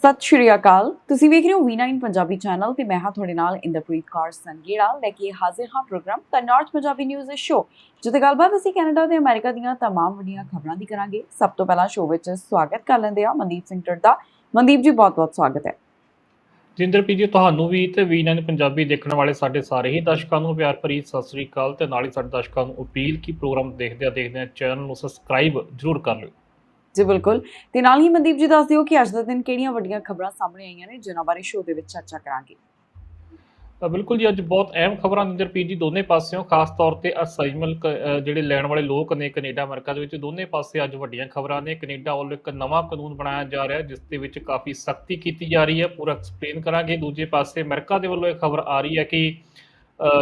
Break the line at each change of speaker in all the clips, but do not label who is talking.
ਸਤਿ ਸ਼੍ਰੀ ਅਕਾਲ ਤੁਸੀਂ ਵੇਖ ਰਹੇ ਹੋ V9 ਪੰਜਾਬੀ ਚੈਨਲ ਤੇ ਮੈਂ ਹਾਂ ਤੁਹਾਡੇ ਨਾਲ ਇੰਦਰਪ੍ਰੀਤ ਕੌਰ ਸੰਗੀੜਾ ਲੈ ਕੇ ਹਾਜ਼ਰ ਹਾਂ ਪ੍ਰੋਗਰਾਮ ਦਾ ਨਾਰਥ ਪੰਜਾਬੀ ਨਿਊਜ਼ ਸ਼ੋ ਜਿੱਥੇ ਗੱਲਬਾਤ ਅਸੀਂ ਕੈਨੇਡਾ ਤੇ ਅਮਰੀਕਾ ਦੀਆਂ तमाम ਵੱਡੀਆਂ ਖਬਰਾਂ ਦੀ ਕਰਾਂਗੇ ਸਭ ਤੋਂ ਪਹਿਲਾਂ ਸ਼ੋ ਵਿੱਚ ਸਵਾਗਤ ਕਰ ਲੈਂਦੇ ਆ ਮਨਦੀਪ ਸਿੰਘ ਟੱਡਾ ਮਨਦੀਪ ਜੀ ਬਹੁਤ-ਬਹੁਤ ਸਵਾਗਤ ਹੈ
ਜਿੰਦਰਪ੍ਰੀਤ ਜੀ ਤੁਹਾਨੂੰ ਵੀ ਤੇ V9 ਪੰਜਾਬੀ ਦੇਖਣ ਵਾਲੇ ਸਾਡੇ ਸਾਰੇ ਹੀ ਦਰਸ਼ਕਾਂ ਨੂੰ ਪਿਆਰ ਭਰੀ ਸਤਿ ਸ੍ਰੀ ਅਕਾਲ ਤੇ ਨਾਲ ਹੀ ਸਾਡੇ ਦਰਸ਼ਕਾਂ ਨੂੰ ਅਪੀਲ ਕੀ ਪ੍ਰੋਗਰਾਮ ਦੇਖਦੇ ਆ ਦੇਖਦੇ ਆ ਚੈਨਲ ਨੂੰ ਸਬਸਕ੍ਰਾਈਬ ਜ਼ਰੂਰ ਕਰ ਲਿਓ
ਜੀ, ਬਿਲਕੁਲ। ਤੇ ਨਾਲ ਹੀ ਮਨਦੀਪ ਜੀ, ਦੱਸ ਦਿਓ ਕਿ ਅੱਜ ਦਾ ਦਿਨ ਕਿਹੜੀਆਂ ਵੱਡੀਆਂ ਖਬਰਾਂ ਸਾਹਮਣੇ ਆਈਆਂ ਨੇ, ਜਿਨ੍ਹਾਂ ਬਾਰੇ ਸ਼ੋ ਦੇ ਵਿੱਚ ਚਰਚਾ ਕਰਾਂਗੇ?
ਤਾਂ ਬਿਲਕੁਲ ਜੀ, ਅੱਜ ਬਹੁਤ ਅਹਿਮ ਖਬਰਾਂ ਜਿੰਦਰਪ੍ਰੀਤ ਜੀ, ਦੋਨੇ ਪਾਸਿਓਂ, ਖਾਸ ਤੌਰ ਤੇ ਅਸਾਈਨਮੈਂਟ ਜਿਹੜੇ ਲੈਣ ਵਾਲੇ ਲੋਕ ਨੇ ਕੈਨੇਡਾ, ਅਮਰੀਕਾ ਦੇ ਵਿੱਚ, ਦੋਨੇ ਪਾਸੇ ਅੱਜ ਵੱਡੀਆਂ ਖਬਰਾਂ ਨੇ। ਕੈਨੇਡਾ ਵੱਲੋਂ ਇੱਕ ਨਵਾਂ ਕਾਨੂੰਨ ਬਣਾਇਆ ਜਾ ਰਿਹਾ, ਜਿਸ ਦੇ ਵਿੱਚ ਕਾਫੀ ਸਖਤੀ ਕੀਤੀ ਜਾ ਰਹੀ ਹੈ। ਪੂਰਾ ਐਕਸਪਲੇਨ ਕਰਾਂਗੇ। ਦੂਜੇ ਪਾਸੇ ਅਮਰੀਕਾ ਦੇ ਵੱਲੋਂ ਇਹ ਖਬਰ ਆ ਰਹੀ ਹੈ ਕਿ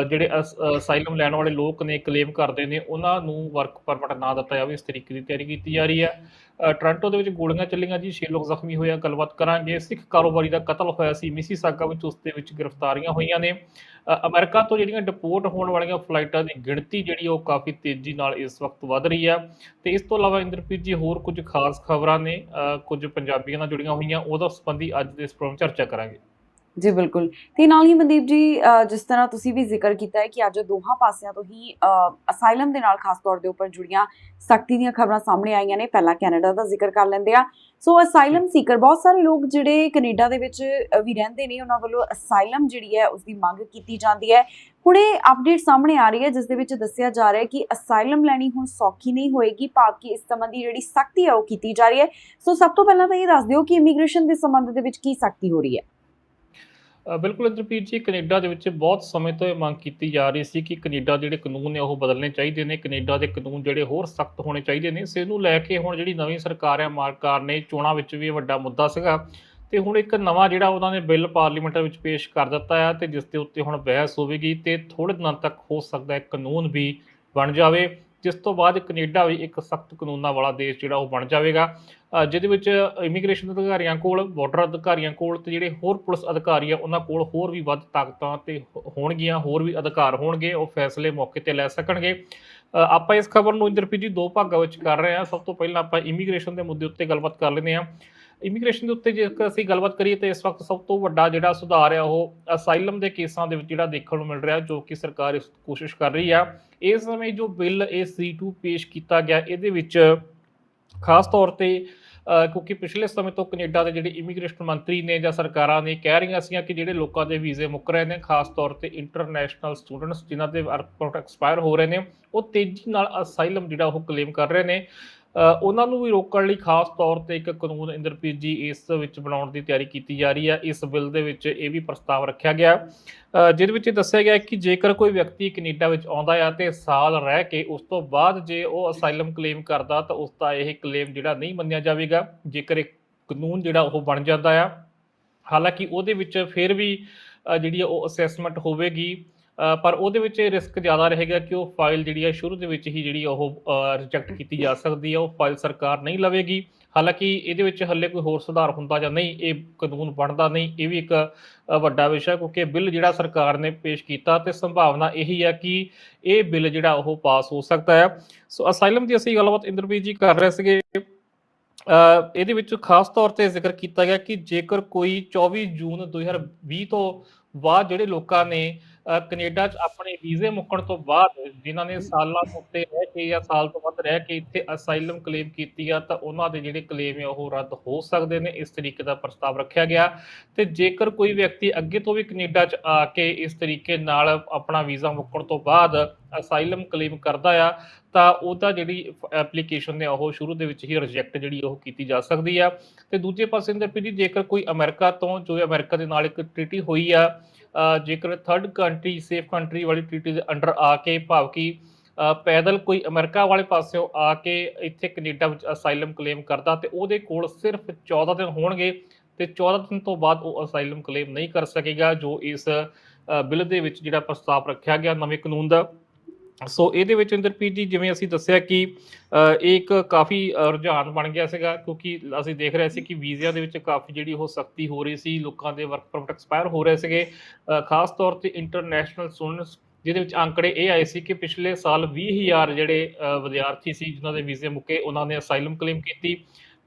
ਜਿਹੜੇ ਅਸਾਈਲਮ ਲੈਣ ਵਾਲੇ ਲੋਕ ਨੇ, ਕਲੇਮ ਕਰਦੇ ਨੇ, ਉਹਨਾਂ ਨੂੰ ਵਰਕ ਪਰਮਿਟ ਨਾ ਦਿੱਤਾ ਜਾਵੇ, ਇਸ ਤਰੀਕੇ ਦੀ ਤਿਆਰੀ ਕੀਤੀ ਜਾ ਰਹੀ ਹੈ। ਟੋਰਾਂਟੋ ਦੇ ਵਿੱਚ ਗੋਲੀਆਂ ਚੱਲੀਆਂ ਜੀ 6 ਲੋਕ ਜ਼ਖਮੀ ਹੋਏ ਆ ਗੱਲਬਾਤ ਕਰਾਂਗੇ। ਸਿੱਖ ਕਾਰੋਬਾਰੀ ਦਾ ਕਤਲ ਹੋਇਆ ਸੀ। ਮਿਸੀਸਾਗਾ ਵਿੱਚ ਉਸ ਦੇ ਵਿੱਚ ਗ੍ਰਿਫਤਾਰੀਆਂ ਹੋਈਆਂ ਨੇ। ਅ, ਅਮਰੀਕਾ ਤੋਂ ਜਿਹੜੀਆਂ ਡਿਪੋਰਟ ਹੋਣ ਵਾਲੀਆਂ ਫਲਾਈਟਾਂ ਦੀ ਗਿਣਤੀ ਜਿਹੜੀ ਉਹ ਕਾਫੀ ਤੇਜ਼ੀ ਨਾਲ ਇਸ ਵਕਤ ਵੱਧ ਰਹੀ ਆ। ਤੇ ਇਸ ਤੋਂ ਇਲਾਵਾ ਇੰਦਰਪ੍ਰੀਤ ਜੀ ਹੋਰ ਕੁਝ ਖਾਸ ਖਬਰਾਂ ਨੇ ਕੁਝ ਪੰਜਾਬੀਆਂ ਨਾਲ ਜੁੜੀਆਂ ਹੋਈਆਂ ਉਹਦਾ ਸੰਬੰਧੀ ਅੱਜ ਦੇ ਇਸ ਪ੍ਰੋਗਰਾਮ ਚਰਚਾ ਕਰਾਂਗੇ।
ਜੀ ਬਿਲਕੁਲ। ਤੇ ਨਾਲ ਹੀ ਮਨਦੀਪ ਜੀ ਜਿਸ ਤਰ੍ਹਾਂ ਤੁਸੀਂ ਵੀ ਜ਼ਿਕਰ ਕੀਤਾ ਹੈ ਕਿ ਅੱਜ ਦੋਹਾਂ ਪਾਸਿਆਂ ਤੋਂ ਹੀ ਅਸਾਈਲਮ ਦੇ ਨਾਲ ਖਾਸ ਤੌਰ ਦੇ ਉੱਪਰ ਜੁੜੀਆਂ ਸਖਤੀ ਦੀਆਂ ਖਬਰਾਂ ਸਾਹਮਣੇ ਆਈਆਂ ਨੇ। ਪਹਿਲਾਂ ਕੈਨੇਡਾ ਦਾ ਜ਼ਿਕਰ ਕਰ ਲੈਂਦੇ ਆ ਸੋ ਅਸਾਈਲਮ ਸੀਕਰ, ਬਹੁਤ ਸਾਰੇ ਲੋਕ ਜਿਹੜੇ ਕੈਨੇਡਾ ਦੇ ਵਿੱਚ ਵੀ ਰਹਿੰਦੇ ਨੇ, ਉਹਨਾਂ ਵੱਲੋਂ ਅਸਾਈਲਮ ਜਿਹੜੀ ਹੈ ਉਸ ਦੀ ਮੰਗ ਕੀਤੀ ਜਾਂਦੀ ਹੈ। ਹੁਣ ਇਹ ਅਪਡੇਟ ਸਾਹਮਣੇ ਆ ਰਹੀ ਹੈ, ਜਿਸ ਦੇ ਵਿੱਚ ਦੱਸਿਆ ਜਾ ਰਿਹਾ ਹੈ ਕਿ ਅਸਾਈਲਮ ਲੈਣੀ ਹੁਣ ਸੌਖੀ ਨਹੀਂ ਹੋਏਗੀ, ਭਾਵ ਕਿ ਇਸ ਸੰਬੰਧੀ ਜਿਹੜੀ ਸਖਤੀ ਹੈ ਉਹ ਕੀਤੀ ਜਾ ਰਹੀ ਹੈ। ਸੋ ਸਭ ਤੋਂ ਪਹਿਲਾਂ ਤਾਂ ਇਹ ਦੱਸ ਦਿਓ ਕਿ ਇਮੀਗ੍ਰੇਸ਼ਨ ਦੇ ਸੰਬੰਧ ਦੇ ਵਿੱਚ ਕੀ ਸਖਤੀ ਹੋ ਰਹੀ ਹੈ।
ਬਿਲਕੁਲ ਇੰਦਰਪ੍ਰੀਤ ਜੀ, ਕੈਨੇਡਾ ਦੇ ਵਿੱਚ ਬਹੁਤ ਸਮੇਂ ਤੋਂ ਇਹ ਮੰਗ ਕੀਤੀ ਜਾ ਰਹੀ ਸੀ ਕਿ ਕੈਨੇਡਾ ਜਿਹੜੇ ਕਾਨੂੰਨ ਨੇ ਉਹ ਬਦਲਣੇ ਚਾਹੀਦੇ ਨੇ, ਕੈਨੇਡਾ ਦੇ ਕਾਨੂੰਨ ਜਿਹੜੇ ਹੋਰ ਸਖਤ ਹੋਣੇ ਚਾਹੀਦੇ ਨੇ। ਸੇ ਨੂੰ ਲੈ ਕੇ ਹੁਣ ਜਿਹੜੀ ਨਵੀਂ ਸਰਕਾਰ ਹੈ, ਮਾਰਕਾਰ ਨੇ ਚੋਣਾਂ ਵਿੱਚ ਵੀ ਇਹ ਵੱਡਾ ਮੁੱਦਾ ਸੀਗਾ। ਤੇ ਹੁਣ ਇੱਕ ਨਵਾਂ ਜਿਹੜਾ ਉਹਨਾਂ ਨੇ ਬਿੱਲ ਪਾਰਲੀਮੈਂਟ ਵਿੱਚ ਪੇਸ਼ ਕਰ ਦਿੱਤਾ ਹੈ ਤੇ ਜਿਸ ਦੇ ਉੱਤੇ ਹੁਣ ਬਹਿਸ ਹੋਵੇਗੀ ਤੇ ਥੋੜੇ ਦਿਨਾਂ ਤੱਕ ਹੋ ਸਕਦਾ ਹੈ ਕਾਨੂੰਨ ਵੀ ਬਣ ਜਾਵੇ। ਜਿਸ ਤੋਂ ਬਾਅਦ ਕੈਨੇਡਾ ਵੀ ਇੱਕ ਸਖਤ ਕਾਨੂੰਨਾਂ ਵਾਲਾ ਦੇਸ਼ ਜਿਹੜਾ ਉਹ ਬਣ ਜਾਵੇਗਾ। ਜਿਹਦੇ ਵਿੱਚ ਇਮੀਗ੍ਰੇਸ਼ਨ ਅਧਿਕਾਰੀਆਂ ਕੋਲ ਬਾਰਡਰ ਅਧਿਕਾਰੀਆਂ ਕੋਲ ਤੇ ਜਿਹੜੇ ਹੋਰ ਪੁਲਿਸ ਅਧਿਕਾਰੀ ਆ, ਉਹਨਾਂ ਕੋਲ ਹੋਰ ਵੀ ਵੱਧ ਤਾਕਤਾਂ ਤੇ ਹੋ- ਹੋਣਗੀਆਂ, ਹੋਰ ਵੀ ਅਧਿਕਾਰ ਹੋਣਗੇ, ਉਹ ਫੈਸਲੇ ਮੌਕੇ ਤੇ ਲੈ ਸਕਣਗੇ। ਆਪਾਂ ਇਸ ਖਬਰ ਨੂੰ ਇੰਦਰਪ੍ਰੀਤ ਜੀ ਦੋ ਭਾਗਾਂ ਵਿੱਚ ਕਰ ਰਹੇ ਹਾਂ। ਸਭ ਤੋਂ ਪਹਿਲਾਂ ਆਪਾਂ ਇਮੀਗ੍ਰੇਸ਼ਨ ਦੇ ਮੁੱਦੇ ਉੱਤੇ ਗੱਲਬਾਤ ਕਰ ਲੈਂਦੇ ਹਾਂ। ਇਮੀਗ੍ਰੇਸ਼ਨ ਦੇ ਉੱਤੇ ਜੇਕਰ ਅਸੀਂ ਗੱਲਬਾਤ ਕਰੀਏ ਤਾਂ ਇਸ ਵਕਤ ਸਭ ਤੋਂ ਵੱਡਾ ਜਿਹੜਾ ਸੁਧਾਰ ਆ ਉਹ ਅਸਾਈਲਮ ਦੇ ਕੇਸਾਂ ਦੇ ਵਿੱਚ ਜਿਹੜਾ ਦੇਖਣ ਨੂੰ ਮਿਲ ਰਿਹਾ ਜੋ ਕਿ ਸਰਕਾਰ ਇਸ ਕੋਸ਼ਿਸ਼ ਕਰ ਰਹੀ ਆ। ਇਸ ਸਮੇਂ ਜੋ ਬਿੱਲ ਇਹ C2 ਪੇਸ਼ ਕੀਤਾ ਗਿਆ, ਇਹਦੇ ਵਿੱਚ ਖਾਸ ਤੌਰ ਤੇ ਕਿਉਂਕਿ ਪਿਛਲੇ ਸਮੇਂ ਤੋਂ ਕੈਨੇਡਾ ਦੇ ਜਿਹੜੇ ਇਮੀਗ੍ਰੇਸ਼ਨ ਮੰਤਰੀ ਨੇ ਜਾਂ ਸਰਕਾਰਾਂ ਨੇ ਕਹਿ ਰਹੀਆਂ ਸੀਆਂ ਕਿ ਜਿਹੜੇ ਲੋਕਾਂ ਦੇ ਵੀਜ਼ੇ ਮੁੱਕ ਰਹੇ ਨੇ, ਖਾਸ ਤੌਰ ਤੇ ਇੰਟਰਨੈਸ਼ਨਲ ਸਟੂਡੈਂਟਸ ਜਿਨ੍ਹਾਂ ਦੇ ਵਰਕ ਪਰਮਿਟ ਐਕਸਪਾਇਰ ਹੋ ਰਹੇ ਨੇ, ਉਹ ਤੇਜ਼ੀ ਨਾਲ ਅਸਾਈਲਮ ਜਿਹੜਾ ਉਹ ਕਲੇਮ ਕਰ ਰਹੇ ਨੇ। ਉਹਨਾਂ ਨੂੰ ਵੀ ਰੋਕਣ ਲਈ ਖਾਸ ਤੌਰ ਤੇ ਇੱਕ ਕਾਨੂੰਨ ਇੰਦਰਪ੍ਰੀਤ ਜੀ ਇਸ ਵਿੱਚ ਬਣਾਉਣ ਦੀ ਤਿਆਰੀ ਕੀਤੀ ਜਾ ਰਹੀ ਹੈ। ਇਸ ਬਿੱਲ ਦੇ ਵਿੱਚ ਇਹ ਵੀ ਪ੍ਰਸਤਾਵ ਰੱਖਿਆ ਗਿਆ। ਜਿਹਦੇ ਵਿੱਚ ਇਹ ਦੱਸਿਆ ਗਿਆ ਕਿ ਜੇਕਰ ਕੋਈ ਵਿਅਕਤੀ ਕੈਨੇਡਾ ਵਿੱਚ ਆਉਂਦਾ ਹੈ ਤੇ ਸਾਲ ਰਹਿ ਕੇ ਉਸ ਤੋਂ ਬਾਅਦ ਜੇ ਉਹ ਅਸਾਈਲਮ ਕਲੇਮ ਕਰਦਾ ਤਾਂ ਉਸ ਦਾ ਇਹ ਕਲੇਮ ਜਿਹੜਾ ਨਹੀਂ ਮੰਨਿਆ ਜਾਵੇਗਾ। ਜੇਕਰ ਇਹ ਕਾਨੂੰਨ ਜਿਹੜਾ ਉਹ ਬਣ ਜਾਂਦਾ ਆ। ਹਾਲਾਂਕਿ ਉਹਦੇ ਵਿੱਚ ਫਿਰ ਵੀ ਜਿਹੜੀ ਆ ਉਹ ਅਸੈਸਮੈਂਟ ਹੋਵੇਗੀ ਪਰ ਉਹਦੇ ਵਿੱਚ ਇਹ ਰਿਸਕ ਜ਼ਿਆਦਾ ਰਹੇਗਾ ਕਿ ਉਹ ਫਾਈਲ ਜਿਹੜੀ ਹੈ ਸ਼ੁਰੂ ਦੇ ਵਿੱਚ ਹੀ ਜਿਹੜੀ ਉਹ ਰਿਜੈਕਟ ਕੀਤੀ ਜਾ ਸਕਦੀ ਹੈ ਉਹ ਫਾਈਲ ਸਰਕਾਰ ਨਹੀਂ ਲਵੇਗੀ। ਹਾਲਾਂਕਿ ਇਹਦੇ ਵਿੱਚ ਹੱਲੇ ਕੋਈ ਹੋਰ ਸੁਧਾਰ ਹੁੰਦਾ ਜਾਂ ਨਹੀਂ, ਇਹ ਕਾਨੂੰਨ ਬਣਦਾ ਨਹੀਂ, ਇਹ ਵੀ ਇੱਕ ਵੱਡਾ ਵਿਸ਼ਾ ਕਿਉਂਕਿ ਬਿੱਲ ਜਿਹੜਾ ਸਰਕਾਰ ਨੇ ਪੇਸ਼ ਕੀਤਾ ਤੇ ਸੰਭਾਵਨਾ ਇਹੀ ਹੈ ਕਿ ਇਹ ਬਿੱਲ ਜਿਹੜਾ ਉਹ ਪਾਸ ਹੋ ਸਕਦਾ ਹੈ ਸੋ ਅਸਾਈਲਮ ਦੀ ਅਸੀਂ ਗੱਲਬਾਤ ਇੰਦਰਪ੍ਰੀਤ ਜੀ ਕਰ ਰਹੇ ਸੀਗੇ। ਇਹਦੇ ਵਿੱਚ ਖਾਸ ਤੌਰ ਤੇ ਜ਼ਿਕਰ ਕੀਤਾ ਗਿਆ ਕਿ ਜੇਕਰ ਕੋਈ 24 ਜੂਨ 2020 ਤੋਂ ਬਾਅਦ ਜਿਹੜੇ ਲੋਕਾਂ ਨੇ ਕੈਨੇਡਾ 'ਚ ਆਪਣੇ ਵੀਜ਼ੇ ਮੁੱਕਣ ਤੋਂ ਬਾਅਦ ਜਿਨ੍ਹਾਂ ਨੇ ਸਾਲਾਂ ਉੱਤੇ ਰਹਿ ਕੇ ਜਾਂ ਸਾਲ ਤੋਂ ਵੱਧ ਰਹਿ ਕੇ ਇੱਥੇ ਅਸਾਈਲਮ ਕਲੇਮ ਕੀਤੀ ਆ ਤਾਂ ਉਹਨਾਂ ਦੇ ਜਿਹੜੇ ਕਲੇਮ ਆ ਉਹ ਰੱਦ ਹੋ ਸਕਦੇ ਨੇ ਇਸ ਤਰੀਕੇ ਦਾ ਪ੍ਰਸਤਾਵ ਰੱਖਿਆ ਗਿਆ। ਤੇ ਜੇਕਰ ਕੋਈ ਵਿਅਕਤੀ ਅੱਗੇ ਤੋਂ ਵੀ ਕੈਨੇਡਾ 'ਚ ਆ ਕੇ ਇਸ ਤਰੀਕੇ ਨਾਲ ਆਪਣਾ ਵੀਜ਼ਾ ਮੁੱਕਣ ਤੋਂ ਬਾਅਦ ਅਸਾਈਲਮ ਕਲੇਮ ਕਰਦਾ ਆ ਤਾਂ ਉਹਦਾ ਜਿਹੜੀ ਐਪਲੀਕੇਸ਼ਨ ਨੇ ਉਹ ਸ਼ੁਰੂ ਦੇ ਵਿੱਚ ਹੀ ਰਿਜੈਕਟ ਜਿਹੜੀ ਉਹ ਕੀਤੀ ਜਾ ਸਕਦੀ ਆ। ਤੇ ਦੂਜੇ ਪਾਸੇ ਇੰਦਰਪ੍ਰੀਤ ਜੀ ਜੇਕਰ ਕੋਈ ਅਮਰੀਕਾ ਤੋਂ ਜੋ ਅਮਰੀਕਾ ਦੇ ਨਾਲ ਇੱਕ ਟ੍ਰੀਟੀ ਹੋਈ ਆ ਜੇਕਰ ਥਰਡ ਕੰਟਰੀ ਸੇਫ ਕੰਟਰੀ ਵਾਲੀ ਟ੍ਰੀਟੀ ਦੇ ਅੰਡਰ ਆ ਕੇ, ਭਾਵ ਕਿ ਪੈਦਲ ਕੋਈ ਅਮਰੀਕਾ ਵਾਲੇ ਪਾਸਿਓਂ ਆ ਕੇ ਇੱਥੇ ਕੈਨੇਡਾ ਵਿੱਚ ਅਸਾਈਲਮ ਕਲੇਮ ਕਰਦਾ ਤੇ ਉਹਦੇ ਕੋਲ ਸਿਰਫ 14 ਦਿਨ ਹੋਣਗੇ ਤੇ 14 ਦਿਨ ਤੋਂ ਬਾਅਦ ਉਹ ਅਸਾਈਲਮ ਕਲੇਮ ਨਹੀਂ ਕਰ ਸਕੇਗਾ, ਜੋ ਇਸ ਬਿੱਲ ਦੇ ਵਿੱਚ ਜਿਹੜਾ ਪ੍ਰਸਤਾਵ ਰੱਖਿਆ ਗਿਆ ਨਵੇਂ ਕਾਨੂੰਨ ਦਾ। ਸੋ ਇਹਦੇ ਵਿੱਚ ਇੰਦਰਪ੍ਰੀਤ ਜੀ, ਜਿਵੇਂ ਅਸੀਂ ਦੱਸਿਆ ਕਿ ਇਹ ਇੱਕ ਕਾਫੀ ਰੁਝਾਨ ਬਣ ਗਿਆ ਸੀਗਾ, ਕਿਉਂਕਿ ਅਸੀਂ ਦੇਖ ਰਹੇ ਸੀ ਕਿ ਵੀਜ਼ਿਆਂ ਦੇ ਵਿੱਚ ਕਾਫੀ ਜਿਹੜੀ ਉਹ ਸਖਤੀ ਹੋ ਰਹੀ ਸੀ, ਲੋਕਾਂ ਦੇ ਵਰਕ ਪਰਮਿਟ ਐਕਸਪਾਇਰ ਹੋ ਰਹੇ ਸੀਗੇ। ਖਾਸ ਤੌਰ ਤੇ ਇੰਟਰਨੈਸ਼ਨਲ ਸਟੂਡੈਂਟਸ ਜਿਹਦੇ ਵਿੱਚ ਅੰਕੜੇ ਇਹ ਆਏ ਸੀ ਕਿ ਪਿਛਲੇ ਸਾਲ 20000 ਜਿਹੜੇ ਵਿਦਿਆਰਥੀ ਸੀ, ਜਿਨ੍ਹਾਂ ਦੇ ਵੀਜ਼ੇ ਮੁੱਕੇ, ਉਹਨਾਂ ਨੇ ਅਸਾਈਲਮ ਕਲੇਮ ਕੀਤੀ।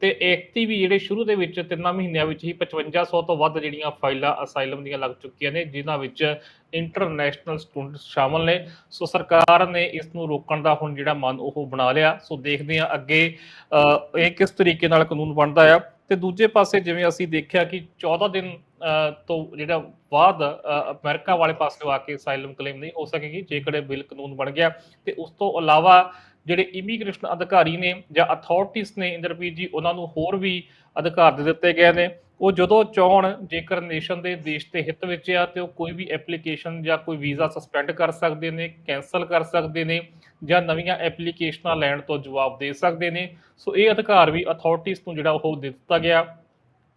ਤੇ ਐਕਟੀ ਵੀ ਜਿਹੜੇ ਸ਼ੁਰੂ ਦੇ ਵਿੱਚ ਤਿੰਨਾਂ ਮਹੀਨਿਆਂ ਵਿੱਚ ਹੀ 5500 ਤੋਂ ਵੱਧ ਜਿਹੜੀਆਂ ਫਾਈਲਾਂ ਅਸਾਈਲਮ ਦੀਆਂ ਲੱਗ ਚੁੱਕੀਆਂ ਨੇ, ਜਿਨ੍ਹਾਂ ਵਿੱਚ ਇੰਟਰਨੈਸ਼ਨਲ ਸਟੂਡੈਂਟ ਸ਼ਾਮਲ ਨੇ। ਸੋ ਸਰਕਾਰ ਨੇ ਇਸ ਨੂੰ ਰੋਕਣ ਦਾ ਹੁਣ ਜਿਹੜਾ ਮਨ ਉਹ ਬਣਾ ਲਿਆ। ਸੋ ਦੇਖਦੇ ਹਾਂ ਅੱਗੇ ਇਹ ਕਿਸ ਤਰੀਕੇ ਨਾਲ ਕਾਨੂੰਨ ਬਣਦਾ ਆ। ਤੇ ਦੂਜੇ ਪਾਸੇ ਜਿਵੇਂ ਅਸੀਂ ਦੇਖਿਆ ਕਿ 14 ਦਿਨ ਤੋਂ ਜਿਹੜਾ ਬਾਅਦ ਅ, ਅਮਰੀਕਾ ਵਾਲੇ ਪਾਸੇ ਆ ਕੇ ਅਸਾਈਲਮ ਕਲੇਮ ਨਹੀਂ ਹੋ ਸਕੇਗੀ ਜੇਕਰ ਇਹ ਬਿੱਲ ਕਾਨੂੰਨ ਬਣ ਗਿਆ। ਤੇ ਉਸ ਤੋਂ ਇਲਾਵਾ ਜਿਹੜੇ ਇਮੀਗ੍ਰੇਸ਼ਨ ਅਧਿਕਾਰੀ ਨੇ ਜਾਂ ਅਥਾਰਟੀਆਂ ਨੇ ਇੰਦਰਪ੍ਰੀਤ ਜੀ ਉਹਨਾਂ ਨੂੰ ਹੋਰ ਵੀ ਅਧਿਕਾਰ ਦੇ ਦਿੱਤੇ ਗਏ ਨੇ। ਉਹ ਜਦੋਂ ਚਾਹਣ, ਜੇਕਰ ਨੇਸ਼ਨ ਦੇ ਦੇਸ਼ ਦੇ ਹਿੱਤ ਵਿੱਚ ਆ, ਤੇ ਉਹ ਕੋਈ ਵੀ ਐਪਲੀਕੇਸ਼ਨ ਜਾਂ ਕੋਈ ਵੀਜ਼ਾ ਸਸਪੈਂਡ ਕਰ ਸਕਦੇ ਨੇ ਕੈਨਸਲ ਕਰ ਸਕਦੇ ਨੇ, ਜਾਂ ਨਵੀਆਂ ਐਪਲੀਕੇਸ਼ਨਾਂ ਲੈਣ ਤੋਂ ਜਵਾਬ ਦੇ ਸਕਦੇ ਨੇ। ਸੋ ਇਹ ਅਧਿਕਾਰ ਵੀ ਅਥਾਰਟੀਆਂ ਨੂੰ ਜਿਹੜਾ ਉਹ ਦੇ ਦਿੱਤਾ ਗਿਆ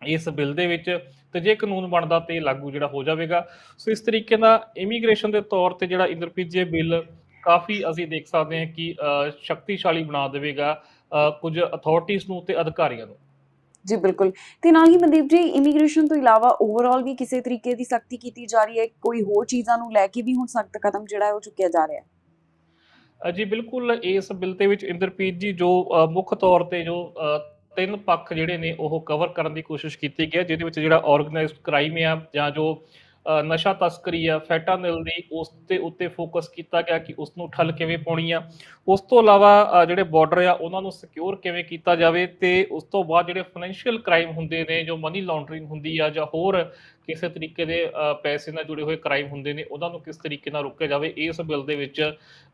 ਇਸ ਬਿੱਲ ਦੇ ਵਿੱਚ, ਤੇ ਜੇ ਕਾਨੂੰਨ ਬਣਦਾ ਤੇ ਇਹ ਲਾਗੂ ਜਿਹੜਾ ਹੋ ਜਾਵੇਗਾ। ਸੋ ਇਸ ਤਰੀਕੇ ਨਾਲ ਇਮੀਗ੍ਰੇਸ਼ਨ ਦੇ ਤੌਰ ਤੇ ਜਿਹੜਾ ਇੰਦਰਪ੍ਰੀਤ ਜੀ ਬਿੱਲ, ਕਾਫੀ ਅਸੀਂ ਦੇਖ ਸਕਦੇ ਹਾਂ ਕਿ ਸ਼ਕਤੀਸ਼ਾਲੀ ਬਣਾ ਦੇਵੇਗਾ ਕੁਝ ਅਥਾਰਟੀਆਂ ਨੂੰ ਤੇ ਅਧਿਕਾਰੀਆਂ ਨੂੰ।
ਜੀ, ਬਿਲਕੁਲ। ਤੇ ਨਾਲ ਹੀ ਮਨਦੀਪ ਜੀ ਇਮੀਗ੍ਰੇਸ਼ਨ ਤੋਂ ਇਲਾਵਾ ਓਵਰਆਲ ਵੀ ਕਿਸੇ ਤਰੀਕੇ ਦੀ ਸਖਤੀ ਕੀਤੀ ਜਾ ਰਹੀ ਹੈ? ਕੋਈ ਹੋਰ ਚੀਜ਼ਾਂ ਨੂੰ ਲੈ ਕੇ ਵੀ ਹੁਣ ਸਖਤ ਕਦਮ ਜਿਹੜਾ ਹੈ ਉਹ ਚੁੱਕਿਆ ਜਾ ਰਿਹਾ ਹੈ?
ਜੀ, ਬਿਲਕੁਲ ਇਸ ਬਿੱਲ ਦੇ ਵਿੱਚ ਇੰਦਰਪ੍ਰੀਤ ਜੀ, ਜੋ ਮੁੱਖ ਤੌਰ ਤੇ ਜੋ ਤਿੰਨ ਪੱਖ ਜਿਹੜੇ ਨੇ ਉਹ ਕਵਰ ਕਰਨ ਦੀ ਕੋਸ਼ਿਸ਼ ਕੀਤੀ ਗਈ ਹੈ, ਜਿਹਦੇ ਵਿੱਚ ਜਿਹੜਾ ਆਰਗੇਨਾਈਜ਼ਡ ਕ੍ਰਾਈਮ ਆ ਜਾਂ ਜੋ ਨਸ਼ਾ ਤਸਕਰੀ ਆ ਫੈਟਾਨਿਲ ਦੀ ਉਸ ਦੇ ਉੱਤੇ ਫੋਕਸ ਕੀਤਾ ਗਿਆ ਕਿ ਉਸ ਨੂੰ ਠੱਲ ਕਿਵੇਂ ਪਾਉਣੀ ਆ। ਉਸ ਤੋਂ ਇਲਾਵਾ ਜਿਹੜੇ ਬਾਰਡਰ ਆ, ਉਹਨਾਂ ਨੂੰ ਸਿਕਿਉਰ ਕਿਵੇਂ ਕੀਤਾ ਜਾਵੇ ਤੇ ਉਸ ਤੋਂ ਬਾਅਦ ਜਿਹੜੇ ਫਾਈਨੈਂਸ਼ੀਅਲ ਕ੍ਰਾਈਮ ਹੁੰਦੇ ਨੇ, ਜੋ ਮਨੀ ਲਾਂਡਰਿੰਗ ਹੁੰਦੀ ਆ ਜਾਂ ਹੋਰ ਕਿਸੇ ਤਰੀਕੇ ਦੇ ਪੈਸੇ ਨਾਲ ਜੁੜੇ ਹੋਏ ਕ੍ਰਾਈਮ ਹੁੰਦੇ ਨੇ, ਉਹਨਾਂ ਨੂੰ ਕਿਸ ਤਰੀਕੇ ਨਾਲ ਰੋਕਿਆ ਜਾਵੇ, ਇਸ ਬਿੱਲ ਦੇ ਵਿੱਚ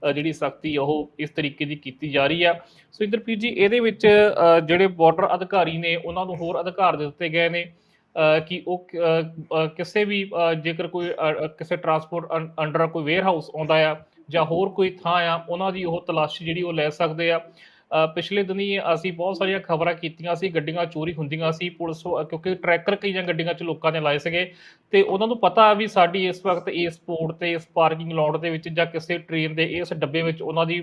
ਜਿਹੜੀ ਸਖਤੀ ਉਹ ਇਸ ਤਰੀਕੇ ਦੀ ਕੀਤੀ ਜਾ ਰਹੀ ਆ। ਸੋ ਇੰਦਰਪ੍ਰੀਤ ਜੀ, ਇਹਦੇ ਵਿੱਚ ਜਿਹੜੇ ਬਾਰਡਰ ਅਧਿਕਾਰੀ ਨੇ, ਉਹਨਾਂ ਨੂੰ ਹੋਰ ਅਧਿਕਾਰ ਦੇ ਦਿੱਤੇ ਗਏ ਨੇ। ਕਿ ਉਹ ਕਿਸੇ ਵੀ ਜੇਕਰ ਕੋਈ ਕਿਸੇ ਟਰਾਂਸਪੋਰਟ ਅੰਡਰ ਕੋਈ ਵੇਅਰਹਾਊਸ ਆਉਂਦਾ ਆ ਜਾਂ ਹੋਰ ਕੋਈ ਥਾਂ ਆ, ਉਹਨਾਂ ਦੀ ਉਹ ਤਲਾਸ਼ੀ ਜਿਹੜੀ ਉਹ ਲੈ ਸਕਦੇ ਆ। ਪਿਛਲੇ ਦਿਨੀ ਅਸੀਂ ਬਹੁਤ ਸਾਰੀਆਂ ਖਬਰਾਂ ਕੀਤੀਆਂ ਸੀ, ਗੱਡੀਆਂ ਚੋਰੀ ਹੁੰਦੀਆਂ ਸੀ, ਪੁਲਿਸ ਕਿਉਂਕਿ ਟਰੈਕਰ ਕਈਆਂ ਗੱਡੀਆਂ 'ਚ ਲੋਕਾਂ ਨੇ ਲਾਏ ਸੀਗੇ। ਤੇ ਉਹਨਾਂ ਨੂੰ ਪਤਾ ਆ ਵੀ ਸਾਡੀ ਇਸ ਵਕਤ ਇਸ ਪੋਰਟ ਤੇ, ਇਸ ਪਾਰਕਿੰਗ ਲੋਟ ਦੇ ਵਿੱਚ ਜਾਂ ਕਿਸੇ ਟ੍ਰੇਨ ਦੇ ਇਸ ਡੱਬੇ ਵਿੱਚ ਉਹਨਾਂ ਦੀ